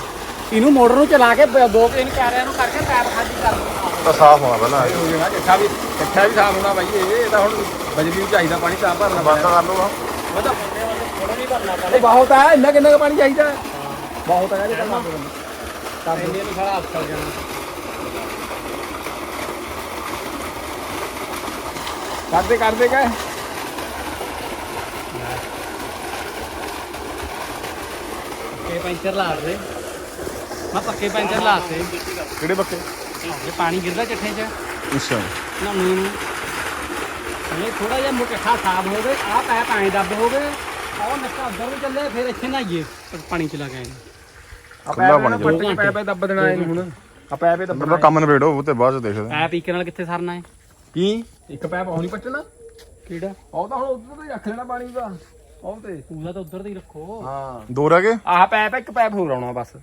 ਇਹਨੂੰ ਮੋਟਰ ਨੂੰ ਚਲਾ ਕੇ ਬ- ਦੋ ਤਿੰਨ ਪੈਰਿਆਂ ਨੂੰ ਕਰਕੇ ਪੈਰ ਖਾਲੀ ਕਰ ਦਿੰਦਾ ਤਾਂ ਸਾਫ਼ ਹੋਣਾ ਪਹਿਲਾਂ। ਇਹ ਹੋ ਜਾਣਾ ਇਕੱਠਾ ਵੀ ਇਕੱਠਾ ਵੀ ਸਾਫ਼ ਹੋਣਾ ਬਾਈ ਇਹ ਇਹ ਤਾਂ ਹੁਣ ਬਜਰੀ ਨੂੰ ਚਾਹੀਦਾ ਪਾਣੀ ਤਾਂ ਭਰਨਾ ਬੰਦ ਪੈਣਾ। ਕਰ ਲਓ ਇਹ ਬਹੁਤ ਹੈ ਇੰਨਾ ਕਿੰਨਾ ਕੁ ਪਾਣੀ ਚਾਹੀਦਾ? ਬਹੁਤ ਹੈ ਇਹਦੇ ਕਰਨਾ ਤਾਂ ਇਹਨੇ ਨੂੰ ਸਾਰਾ ਹੱਥ ਕਰ ਜਾਣਾ। ਕਰਦੇ ਕਰਦੇ ਕਹੇ। ਪੱਕੇ ਪੈਂਚਰ ਲਾ ਦੇ ਮੈਂ ਪੱਕੇ ਪੈਂਚਰ ਲਾਤੇ ਕਿਹੜੇ ਬੱਕੇ ਇਹ ਪਾਣੀ ਗਿਰਦਾ ਚੱਠੇ 'ਚ। ਅੱਛਾ। ਨਾ ਨੂੰ। ਇਹ ਥੋੜਾ ਜਿਹਾ ਮੁੱਠਾ ਸਾਫ਼ ਹੋਵੇ ਆ ਪੈ ਪਾਣੀ ਦੱਬ ਹੋਵੇ ਆਹ ਨੱਕਾ ਉੱਧਰ ਨੂੰ ਚੱਲੇ ਫਿਰ ਇੱਥੇ ਨਹਾਈਏ ਪਾਣੀ ਚਲਾ ਕੇ ਆ ਖੁੱਲਾ ਪੈ ਬਣ ਪੱਟ ਕੇ ਪੈ ਪੈ ਦੱਬ ਦੇਣਾ ਇਹਨੂੰ ਹੁਣ। ਆ ਪੈ ਪੈ ਦੱਬਣਾ ਬੰਦਾ ਕੰਮ ਨਵੇੜੋ ਉਹ ਤੇ ਬਾਅਦ ਚ ਦੇਖਦੇ ਐ ਪੀਕੇ ਨਾਲ ਕਿੱਥੇ ਸਰਨਾ ਹੈ? ਕੀ? ਇੱਕ ਪੈਪ ਆਉਣੀ ਪੱਟਣਾ। ਕਿਹੜਾ? ਉਹ ਤਾਂ ਹੁਣ ਉਧਰ ਤੋਂ ਹੀ ਰੱਖ ਲੈਣਾ ਪਾਣੀ ਦਾ ਉਹ ਤੇ। ਪੂਰਾ ਤਾਂ ਉੱਧਰ ਤੇ ਹੀ ਰੱਖੋ। ਹਾਂ। ਦੋ ਰਹਿ ਗਏ? ਆਹ ਪੈਪ ਇੱਕ ਪੈਪ ਹੋਰ ਆਉਣਾ ਬਸ।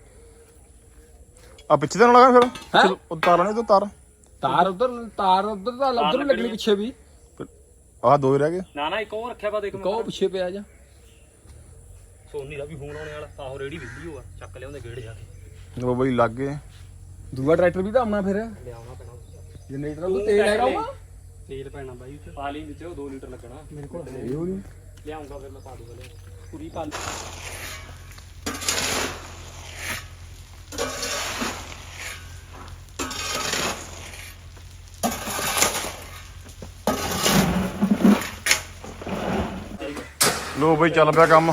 ਆ ਪਿੱਛੇ ਤੇ ਨਾ ਲਗਾ ਫਿਰ। ਹੈਂ? ਚਲੋ ਉਹ ਤਾਰ ਨਹੀਂ ਤੂੰ ਤਾਰ। ਤਾਰ ਉਧਰ ਤਾਰ ਉਧਰ ਦਾ ਉਧਰ ਲੱਗਣੀ ਪਿੱਛੇ ਵੀ। ਆਹ ਦੋ ਹੀ ਰਹਿ ਗਏ। ਨਾ ਨਾ ਇੱਕ ਹੋਰ ਰੱਖਿਆ ਵਾ ਦੇਖ ਕਹੋ ਪਿੱਛੇ ਪਿਆ ਜਾ। ਸੋਨੀ ਦਾ ਵੀ ਫੋਨ ਆਉਣੇ ਵਾਲਾ ਆਹੋ ਰੇੜੀ ਵਿਹਲੀ ਹੋਆ ਚੱਕ ਲਿਆਉਂਦੇ ਗੇੜ ਜਾ ਕੇ। ਉਹ ਬਈ ਲੱਗ ਗਏ। ਦੂਆ ਟਰੈਕਟਰ ਵੀ ਤਾਂ ਆਉਣਾ ਫਿਰ। ਲਿਆਉਣਾ ਪੈਣਾ। ਜਨਰੇਟਰ ਉਹ ਤੇਲ ਹੈਗਾ ਉਹ ਤੇਲ ਪੈਣਾ ਬਾਈ ਉੱਤੇ ਪਾ ਲਈ ਵਿੱਚ ਉਹ 2 ਲੀਟਰ ਲੱਗਣਾ। ਮੇਰੇ ਕੋਲ ਹੈ। ਇਹੋ ਨਹੀਂ ਲਿਆਉਂਗਾ ਫਿਰ ਮੈਂ ਪਾ ਦੂੰਗਾ ਲਿਆ ਪੂਰੀ ਪਾ ਲੋ ਬਈ ਚੱਲ ਪਿਆ ਕੰਮ।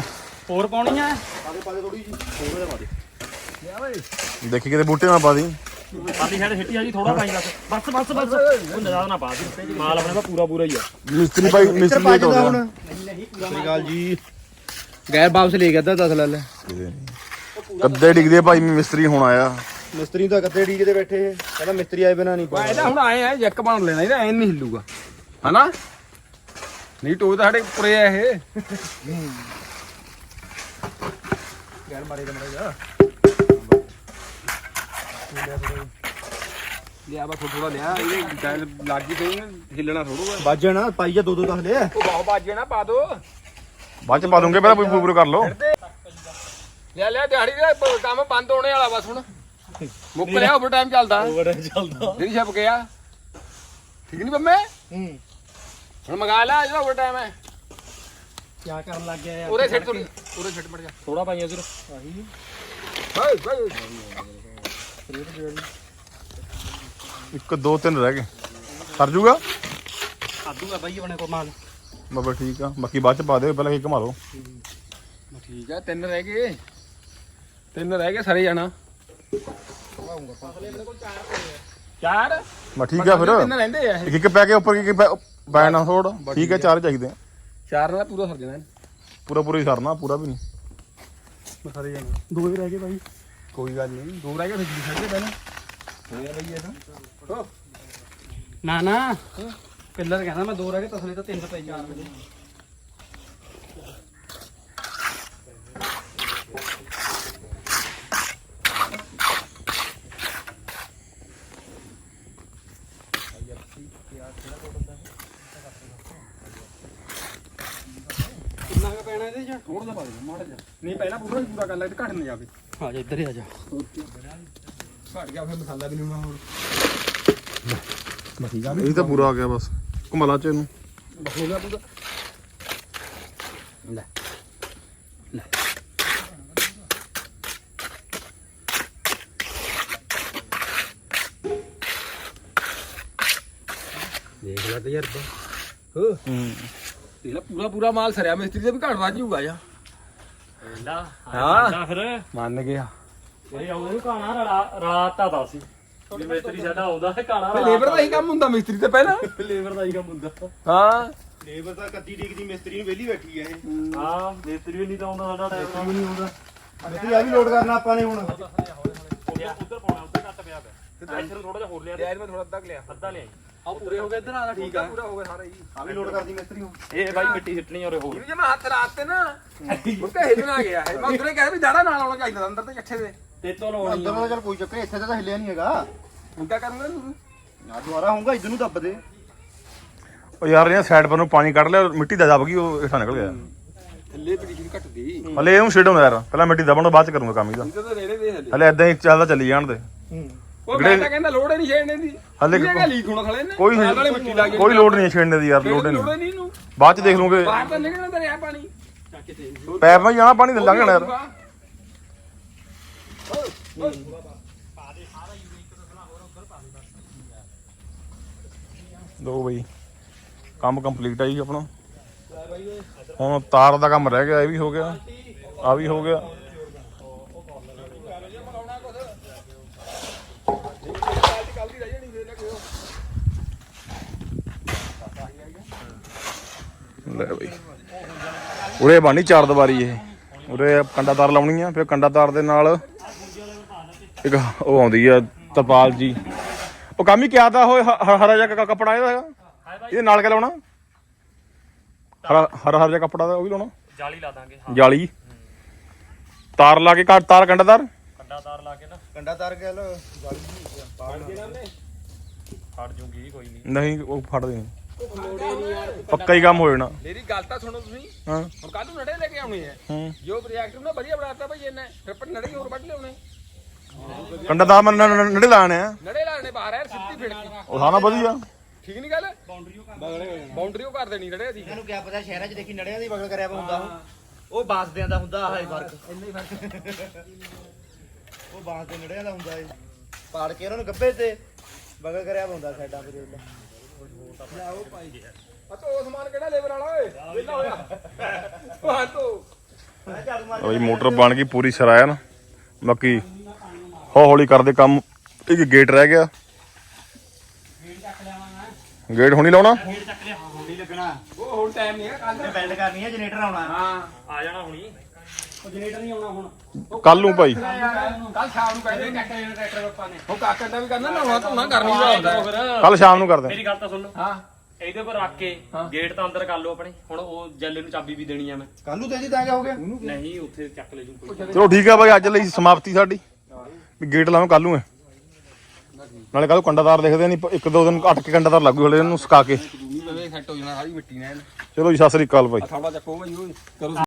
ਹੋਰ ਪਾਉਣੀਆਂ? ਦੇਖੀ ਕਿਤੇ ਬੂਟੇ ਨਾ ਪਾ ਦੀ। ਪਾਲੀ ਛੱਡ ਛਿੱਟੀ ਆ ਜੀ ਥੋੜਾ ਪਾਈ ਬਸ ਬਸ ਬਸ। ਬਸ। ਉਹ ਨਜ਼ਾਰਾ ਨਾ ਪਾ ਦੀ ਮਾਲ ਆਪਣੇ ਦਾ ਪੂਰਾ ਪੂਰਾ ਹੀ ਆ। ਮਿਸਤਰੀ ਭਾਈ ਮਿਸਤਰੀ ਲੇਟ ਹੋ ਗਿਆ। ਸ੍ਰੀਕਾਲ ਜੀ। ਗੈਰ ਵਾਪਸ ਲੈ ਗਿਆ ਅੱਧਾ 10 ਲੈ ਲੈ। ਕੱਦੇ ਡਿੱਗਦੇ ਭਾਈ ਮਿਸਤਰੀ ਹੁਣ ਆਇਆ। ਮਿਸਤਰੀ ਤਾਂ ਕੱਤੇ ਢੀਕ ਤੇ ਬੈਠੇ ਇਹ। ਕਹਿੰਦਾ ਮਿਸਤਰੀ ਆਏ ਬਿਨਾ ਨਹੀਂ ਵਾ ਇਹਦਾ ਹੁਣ ਆਏ ਆ ਜੈਕ ਬਣ ਲੈਣਾ ਇਹਦਾ ਐਨ ਨਹੀਂ ਹਿੱਲੂਗਾ। ਹਨਾ? ਨਹੀਂ ਟੋ ਤਾਂ ਸਾਡੇ ਉੱਪਰੇ ਆ ਇਹ। ਗੈਰ ਮਾਰੇ ਤੇ ਮਰੇ ਜਾ। ਲਿਆ ਬਾ ਥੋੜਾ ਲਿਆ ਇਹ ਗੱਲ ਲੱਗ ਗਈ ਤੇ ਹਿੱਲਣਾ ਥੋੜੂਗਾ ਬਾਜਣਾ ਪਾਈ ਜਾ ਦੋ ਦੋ ਦਸ ਲਿਆ ਉਹ ਬਹੁਤ ਬਾਜੇ ਨਾ ਪਾ ਦੋ। ਬਾਅਦ ਚ ਪਾ ਦੂੰਗੇ ਪਹਿਲਾਂ ਪੂਰੀ ਪੂਰੀ ਕਰ ਲਓ। ਲਿਆ ਲਿਆ ਦਿਹਾੜੀ ਦਾ ਕੰਮ ਬੰਦ ਹੋਣੇ ਵਾਲਾ ਬਸ ਹੁਣ। ਮੁੱਕ ਲਿਆ ਓਵਰ ਟਾਈਮ ਚੱਲਦਾ। ਬੜਾ ਚੱਲਦਾ। ਜਿਹੜੀ ਛਪ ਗਿਆ ਠੀਕ ਨਹੀਂ ਬੰਮੇ ਹੂੰ। ਹੁਣ ਮੰਗਾ ਲੈ ਜਿਹੜਾ ਓਵਰ ਟਾਈਮ ਹੈ। ਕੀ ਕਰਨ ਲੱਗ ਗਿਆ ਉਰੇ ਛੱਡ ਤੂੰ। ਉਰੇ ਛੱਡ ਮੜ ਜਾ। ਥੋੜਾ ਪਾਈਆਂ ਸਿਰ। ਹਾਏ ਹਾਏ ਇੱਕ ਦੋ ਤਿੰਨ ਰਹਿ ਗਏ। ਸਰ ਜੂਗਾ? ਆਦੂਗਾ ਬਾਈ ਆਪਣੇ ਕੋਲ ਮਾਲ। ਬਾਬਾ ਠੀਕ ਆ। ਬਾਕੀ ਬਾਅਦ ਚ ਪਾ ਦਿਓ ਪਹਿਲਾਂ ਕੀ ਘਮਾ ਲਓ। ਠੀਕ ਆ ਤਿੰਨ ਰਹਿ ਗਏ। ਤਿੰਨ ਰਹਿ ਗਏ ਸਾਰੇ ਜਾਣਾ। ਚਾਰ? ਮੈਂ ਠੀਕ ਆ ਫਿਰ। ਤਿੰਨ ਰਹਿੰਦੇ ਆ ਇੱਕ ਇੱਕ ਪੈ ਕੇ ਉੱਪਰ ਇੱਕ ਇੱਕ ਨਾ ਥੋੜ ਠੀਕ ਹੈ ਚਾਰ ਚਾਹੀਦੇ ਆ। ਚਾਰ ਨਾਲ ਪੂਰਾ ਸਰ ਜਾਣਾ। ਪੂਰਾ ਪੂਰਾ ਹੀ ਸਰਨਾ ਪੂਰਾ ਵੀ ਨਹੀਂ। ਸਾਰੇ ਜਾਣਾ। ਦੋ ਹੀ ਰਹਿ ਗਏ ਬਾਈ। ਕੋਈ ਗੱਲ ਨਹੀਂ। ਦੋ ਰਹਿ ਗਏ ਫਿਰ ਜੀ ਛੱਡ ਦੇ ਪਹਿਲਾਂ ਹੋਇਆ ਬਈ ਇਹ ਤਾਂ। ਨਾ ਨਾ। ਪਿੱਲਰ ਕਹਿੰਦਾ ਮੈਂ ਦੋ ਰਹਿ ਗਏ ਤਸਲੇ ਤਾਂ ਤਿੰਨ ਪਏ ਚਾਰ ਵਜੇ ਕਿੰਨਾ ਕੁ ਪੈਣਾ ਇਹਦੇ ਚ? ਥੋੜਾ ਜਿਹਾ ਪਾ ਦੇ ਮਾੜਾ ਜਿਹਾ। ਨਹੀਂ ਪਹਿਲਾਂ ਪੂਰਾ ਪੂਰਾ ਕਰ ਲੈ ਤੇ ਘਟ ਨਾ ਜਾਵੇ। ਆ ਜਾ ਇੱਧਰ ਹੀ ਆ ਜਾ। ਘਟ ਗਿਆ ਫਿਰ ਮਸਾਲਾ ਵੀ ਨਹੀਂ ਹੋਣਾ ਹੋਰ। ਇਹ ਤਾਂ ਪੂਰਾ ਆ ਗਿਆ ਬਸ ਘੁਮਾ ਲਾ ਚ ਇਹਨੂੰ। ਬਸ ਹੋ ਗਿਆ ਪੂਰਾ। ਲੈ ਲੈ। ਦੇਖ ਲੈ ਤਜਰਬਾ ਹੋ। ਦੇਖ ਲੈ ਪੂਰਾ ਪੂਰਾ ਮਾਲ ਸਰਿਆ ਮਿਸਤਰੀ ਦਾ ਵੀ ਘਟ ਵੱਜ ਜੂਗਾ ਜਾ ਲਾ ਹਾਂ। ਹਾਂ ਫਿਰ। ਮੰਨ ਗਿਆ। ਇਹ ਆਉਂਦੇ ਨੂੰ ਕਾਣਾ ਰਾਤ ਦਾ ਸੀ ਵੀ ਮਿਸਤਰੀ ਸਾਡਾ ਆਉਂਦਾ ਹੈ ਕਾਲਾ ਲੇਬਰ ਦਾ ਹੀ ਕੰਮ ਹੁੰਦਾ ਮਿਸਤਰੀ ਤੇ ਪਹਿਲਾਂ। ਲੇਬਰ ਦਾ ਹੀ ਕੰਮ ਹੁੰਦਾ। ਹਾਂ। ਲੇਬਰ ਤਾਂ ਕੱਦੀ ਡੀਕ ਦੀ ਮਿਸਤਰੀ ਨੂੰ ਵਿਹਲੀ ਬੈਠੀ ਹੈ ਇਹ। ਹਾਂ ਮਿਸਤਰੀ ਵੀ ਨਹੀਂ ਤਾਂ ਆਉਂਦਾ ਸਾਡਾ ਟਾਈਮ ਨਹੀਂ ਆਉਂਦਾ। ਮਿਸਤਰੀ ਆ ਵੀ ਲੋਡ ਕਰਨਾ ਆਪਾਂ ਨੇ ਹੁਣ। ਉੱਧਰ ਪਾਉਣਾ ਉੱਧਰ ਘੱਟ ਪਿਆ ਪਿਆ। ਥੋੜਾ ਜਿਹਾ ਹੋਰ ਲਿਆ ਦੇ। ਯਾਰ ਮੈਂ ਥੋੜਾ ਅੱਧਾ ਲਿਆ। ਅੱਧਾ ਲਿਆਈ ਆ ਪੂਰੇ ਹੋ ਗਏ ਇਧਰ ਆ ਠੀਕ ਆ। ਪੂਰਾ ਹੋ ਗਿਆ ਸਾਰਾ ਹੀ ਆ ਵੀ ਲੋਡ ਕਰਦੀ ਮਿਸਤਰੀ ਹੁਣ। ਇਹ ਬਾਈ ਮਿੱਟੀ ਸਿੱਟਣੀ ਔਰ ਹੋਰ ਇਹਨੂੰ ਜੇ ਮੈਂ ਹੱਥ ਲਾਤੇ ਨਾ ਮੁੱਕਾ ਹਿੱਲਣਾ ਗਿਆ। ਹੈ ਮੈਂ ਉਧਰੇ ਕਹਿੰਦਾ ਵੀ ਦਾੜਾ ਨਾਲ ਆਉਣਾ ਚਾਹੀਦਾ ਅੰਦਰ ਤੇ ਇਕੱਠੇ ਦੇ। ਤੇ ਤੋਂ ਲਾਉਣੀ ਅੰਦਰ ਚੱਲ ਕੋਈ ਚੱਕਰ ਇੱਥੇ ਤਾਂ ਹਿੱਲਿਆ ਨਹੀਂ ਹੈਗਾ। ਹੁਣ ਕਿਆ ਕਰੂੰਗਾ ਤੂੰ। ਨਾ ਦੁਬਾਰਾ ਹੋਊਗਾ ਇਧਰ ਨੂੰ ਦੱਬ ਦੇ। ਉਹ ਯਾਰ ਇਹ ਸਾਈਡ ਪਰ ਨੂੰ ਪਾਣੀ ਕੱਢ ਲਿਆ ਮਿੱਟੀ ਦਾ ਦਬ ਗਈ ਉਹ ਹੇਠਾਂ ਨਿਕਲ ਗਿਆ। ਥੱਲੇ ਪਟੀਸ਼ਨ ਘਟ ਗਈ। ਹਲੇ ਇਹਨੂੰ ਛੇੜ ਯਾਰ ਪਹਿਲਾਂ ਮਿੱਟੀ ਦਬਣ ਤੋਂ ਬਾਅਦ ਚ ਕਰੂੰਗਾ ਕੰਮ ਇਹਦਾ। ਤਾਂ ਹਲੇ ਇਦਾਂ ਹੀ ਚੱਲਦਾ ਚੱਲੀ ਜਾਣ ਦੇ। ਉਹ ਮੈਂ ਤਾਂ ਕਹਿੰਦਾ ਲੋੜ ਹੀ ਨਹੀਂ ਛੇੜਨੇ ਦੀ। ਹਲੇ ਇਹ ਕਾ ਲੀਕ ਹੋਣਾ ਖਲੇ ਨੇ। ਕੋਈ ਨਾਲ ਵਾਲੀ ਮਿੱਟੀ ਲੱਗ ਕੋਈ ਲੋਡ ਨਹੀਂ ਹੈ ਛੇੜਨੇ ਦੀ ਯਾਰ ਲੋਡ ਲੋੜ ਨਹੀਂ। ਨਹੀਂ ਇਹਨੂੰ। ਬਾਅਦ ਚ ਦੇਖ ਲੂਗੇ। ਬਾਹਰ ਤਾਂ ਨਿਕਲਣਾ ਤਾਂ ਰਿਹਾ ਪਾਣੀ ਪੈਪ ਮੈਂ ਜਾਣਾ ਪਾਣੀ ਲੰਘ ਜਾਣਾ ਯਾਰ। ਲੋ ਬਈ ਕੰਮ ਕੰਪਲੀਟ ਆ ਜੀ ਆਪਣਾ। ਹੁਣ ਤਾਰ ਦਾ ਕੰਮ ਰਹਿ ਗਿਆ ਇਹ ਵੀ ਹੋ ਗਿਆ ਆ ਵੀ ਹੋ ਗਿਆ। ਲੈ ਬਈ। ਉਰੇ ਬਾਣੀ ਚਾਰ ਦੀਵਾਰੀ ਇਹ। ਉਰੇ ਕੰਡਾ ਤਾਰ ਲਾਉਣੀ ਆ ਫਿਰ ਕੰਡਾ ਤਾਰ ਦੇ ਨਾਲ ਇੱਕ ਉਹ ਆਉਂਦੀ ਆ ਤਰਪਾਲ ਜੀ। ਉਹ ਕੰਮ ਹੀ ਕਿਆ ਦਾ ਹੋਏ ਹਰਾ ਜਿਹਾ ਕ- ਕੱਪੜਾ ਇਹਦਾ ਹੈਗਾ? ਇਹਦੇ ਨਾਲ ਕਿਆ ਲਾਉਣਾ? ਹਰਾ ਹਰਾ ਜਿਹਾ ਕੱਪੜਾ ਦਾ ਉਹ ਵੀ ਲਾਉਣਾ? ਜਾਲੀ ਲਾ ਦਾਂਗੇ ਹਾਂ। ਜਾਲੀ। ਤਾਰ ਲਾ ਕੇ ਕੱਟ ਤਾਰ ਕੰਡਾ ਤਾਰ? ਕੰਡਾ ਤਾਰ ਲਾ ਕੇ ਨਾ। ਕੰਡਾ ਤਾਰ ਗਿਆ ਲੋ ਫੜ ਜੂਗੀ ਕੋਈ ਨਹੀਂ ਨਹੀਂ ਉਹ ਫੜ ਦੇ ਪੱਕਾ ਹੀ ਕੰਮ ਹੋ ਜਾਣਾ। ਮੇਰੀ ਗੱਲ ਤਾਂ ਸੁਣੋ ਤੁਸੀਂ। ਹਾਂ। ਹੁਣ ਕੱਲ ਨੂੰ ਨੜੇ ਲੈ ਕੇ ਆਉਣੇ ਆ ਹੂੰ। ਜੋ ਰਿਐਕਟਰ ਨਾ ਵਧੀਆ ਬਣਾਤਾ ਭਾਈ ਇਹਨੇ। ਫਿਰ ਪਰ ਨੜੇ ਹੋਰ ਵੱਢ ਲਿਆਉਣੇ। ਕੰਡਾ ਤਾਰ ਮੈਂ ਨ- ਨ- ਨੇੜੇ ਲਾਣੇ ਆ। ਨੜੇ ਲਾਣੇ ਬਾਹਰ ਯਾਰ ਸਿੱਧੀ ਫਿੜਕੀ ਉਹ ਸਾਨਾ ਵਧੀਆ। ਠੀਕ ਨਹੀਂ ਗੱਲ? ਬਾਉਂਡਰੀ ਉਹ ਕਰ ਦੇਣੀ ਨੜੇ ਦੀ ਇਹਨਾਂ ਕਿਆ ਪਤਾ ਸ਼ਹਿਰਾਂ 'ਚ ਦੇਖੀ ਨੜਿਆਂ ਦੀ ਬਗਲ ਕਰਿਆ ਵਾ ਹੁੰਦਾ ਉਹ। ਬਾਸਦਿਆਂ ਦਾ ਹੁੰਦਾ ਆਹ ਹੀ ਫ਼ਰਕ ਇੰਨਾ ਹੀ ਫ਼ਰਕ। ਉਹ ਬਾਸ ਦੇ ਨੜਿਆਂ ਦਾ ਹੁੰਦਾ ਏ ਪਾੜ ਕੇ ਉਹਨਾਂ ਨੂੰ ਗੱਬੇ ਤੇ ਬਗਲ ਕਰਿਆ ਵਾ ਹੁੰਦਾ ਸਾਈਡਾਂ ਤੇ। ਆ ਤੋ ਉਹ ਸਮਾਨ ਕਿਹੜਾ ਲੇਬਰ ਵਾਲਾ ਓਏ? ਵਿਹਲਾ ਹੋਇਆ। ਉਹ ਹਾਂ ਤੋ। ਬਈ ਮੋਟਰ ਬਣ ਗਈ ਪੂਰੀ ਸਰਾਇਆ ਨਾ। ਬਾਕੀ ਹੌਲੀ ਹੌਲੀ ਕਰਦੇ ਕੰਮ। ਇੱਕ ਗੇਟ ਰਹਿ ਗਿਆ। ਗੇਟ ਹੁਣੀ ਲਾਉਣਾ? ਨਹੀਂ ਲੱਗਣਾ ਉਹ ਹੁਣ ਟਾਈਮ ਨਹੀਂ ਹੈ ਕੱਲ ਬਿਲਡ ਕਰਨੀ ਹੈ ਜਨਰੇਟਰ ਆਉਣਾ। ਹਾਂ। ਆ ਜਾਣਾ ਹੁਣੀ। ਉਹ ਜਨਰੇਟਰ ਨਹੀਂ ਆਉਣਾ ਹੁਣ। ਕੱਲ ਨੂੰ ਭਾਈ। ਕੱਲ ਸ਼ਾਮ ਨੂੰ ਕਹਿੰਦੇ ਕੱਟੇ ਨੇ ਟਰੈਕਟਰ ਪਾਪਾ ਨੇ। ਉਹ ਕਾਕਾ ਦਾ ਵੀ ਕਰਨਾ ਨਹਾਉਣਾ ਧੋਣਾ ਕਰਨੀ ਦਾ ਹੁੰਦਾ ਹੈ। ਫਿਰ। ਕੱਲ ਸ਼ਾਮ ਨੂੰ ਕਰਦੇ। ਮੇਰੀ ਗੱਲ ਤਾਂ ਸੁਣ ਲਓ। ਹਾਂ। ਇਹਦੇ ਉੱਪਰ ਰੱਖ ਕੇ ਗੇਟ ਤਾਂ ਅੰਦਰ ਕਰ ਲਓ ਆਪਣੇ। ਹੁਣ ਉਹ ਜੈਲੇ ਨੂੰ ਚਾਬੀ ਵੀ ਦੇਣੀ ਆ ਮੈਂ। ਕੱਲ ਨੂੰ ਤੇਜੀ ਤਾਂ ਕਿਆ ਹੋ ਗਿਆ। ਨਹੀਂ ਉੱਥੇ ਚੱਕ ਲੈ ਜੂ ਕੋਈ। ਚਲੋ ਠੀਕ ਆ ਭਾਈ ਅੱਜ ਲਈ ਸਮਾਪਤੀ ਸਾਡੀ। ਗੇਟ ਲਾਵਾਂ ਕੱਲ ਨੂੰ ਹੈ ਨਾਲੇ ਕੱਲ ਕੰਡਾਦਾਰ ਦੇਖਦੇ ਨਹੀਂ ਇੱਕ ਦੋ ਦਿਨ ਅਟਕ ਕੇ ਕੰਡਾਦਾਰ ਲੱਗੂ ਹਲੇ ਇਹਨੂੰ ਸੁਕਾ ਕੇ। ਜੂਮੀ ਲਵੇ ਸੈੱਟ ਹੋ ਜਾਣਾ ਸਾਰੀ ਮਿੱਟੀ ਨਾਲ। ਚਲੋ ਜੀ ਸਤਿ ਸ੍ਰੀ ਅਕਾਲ ਭਾਈ। ਥਾੜਾ ਚੱਕੋ ਭਾਈ ਓਏ। ਕਰੋ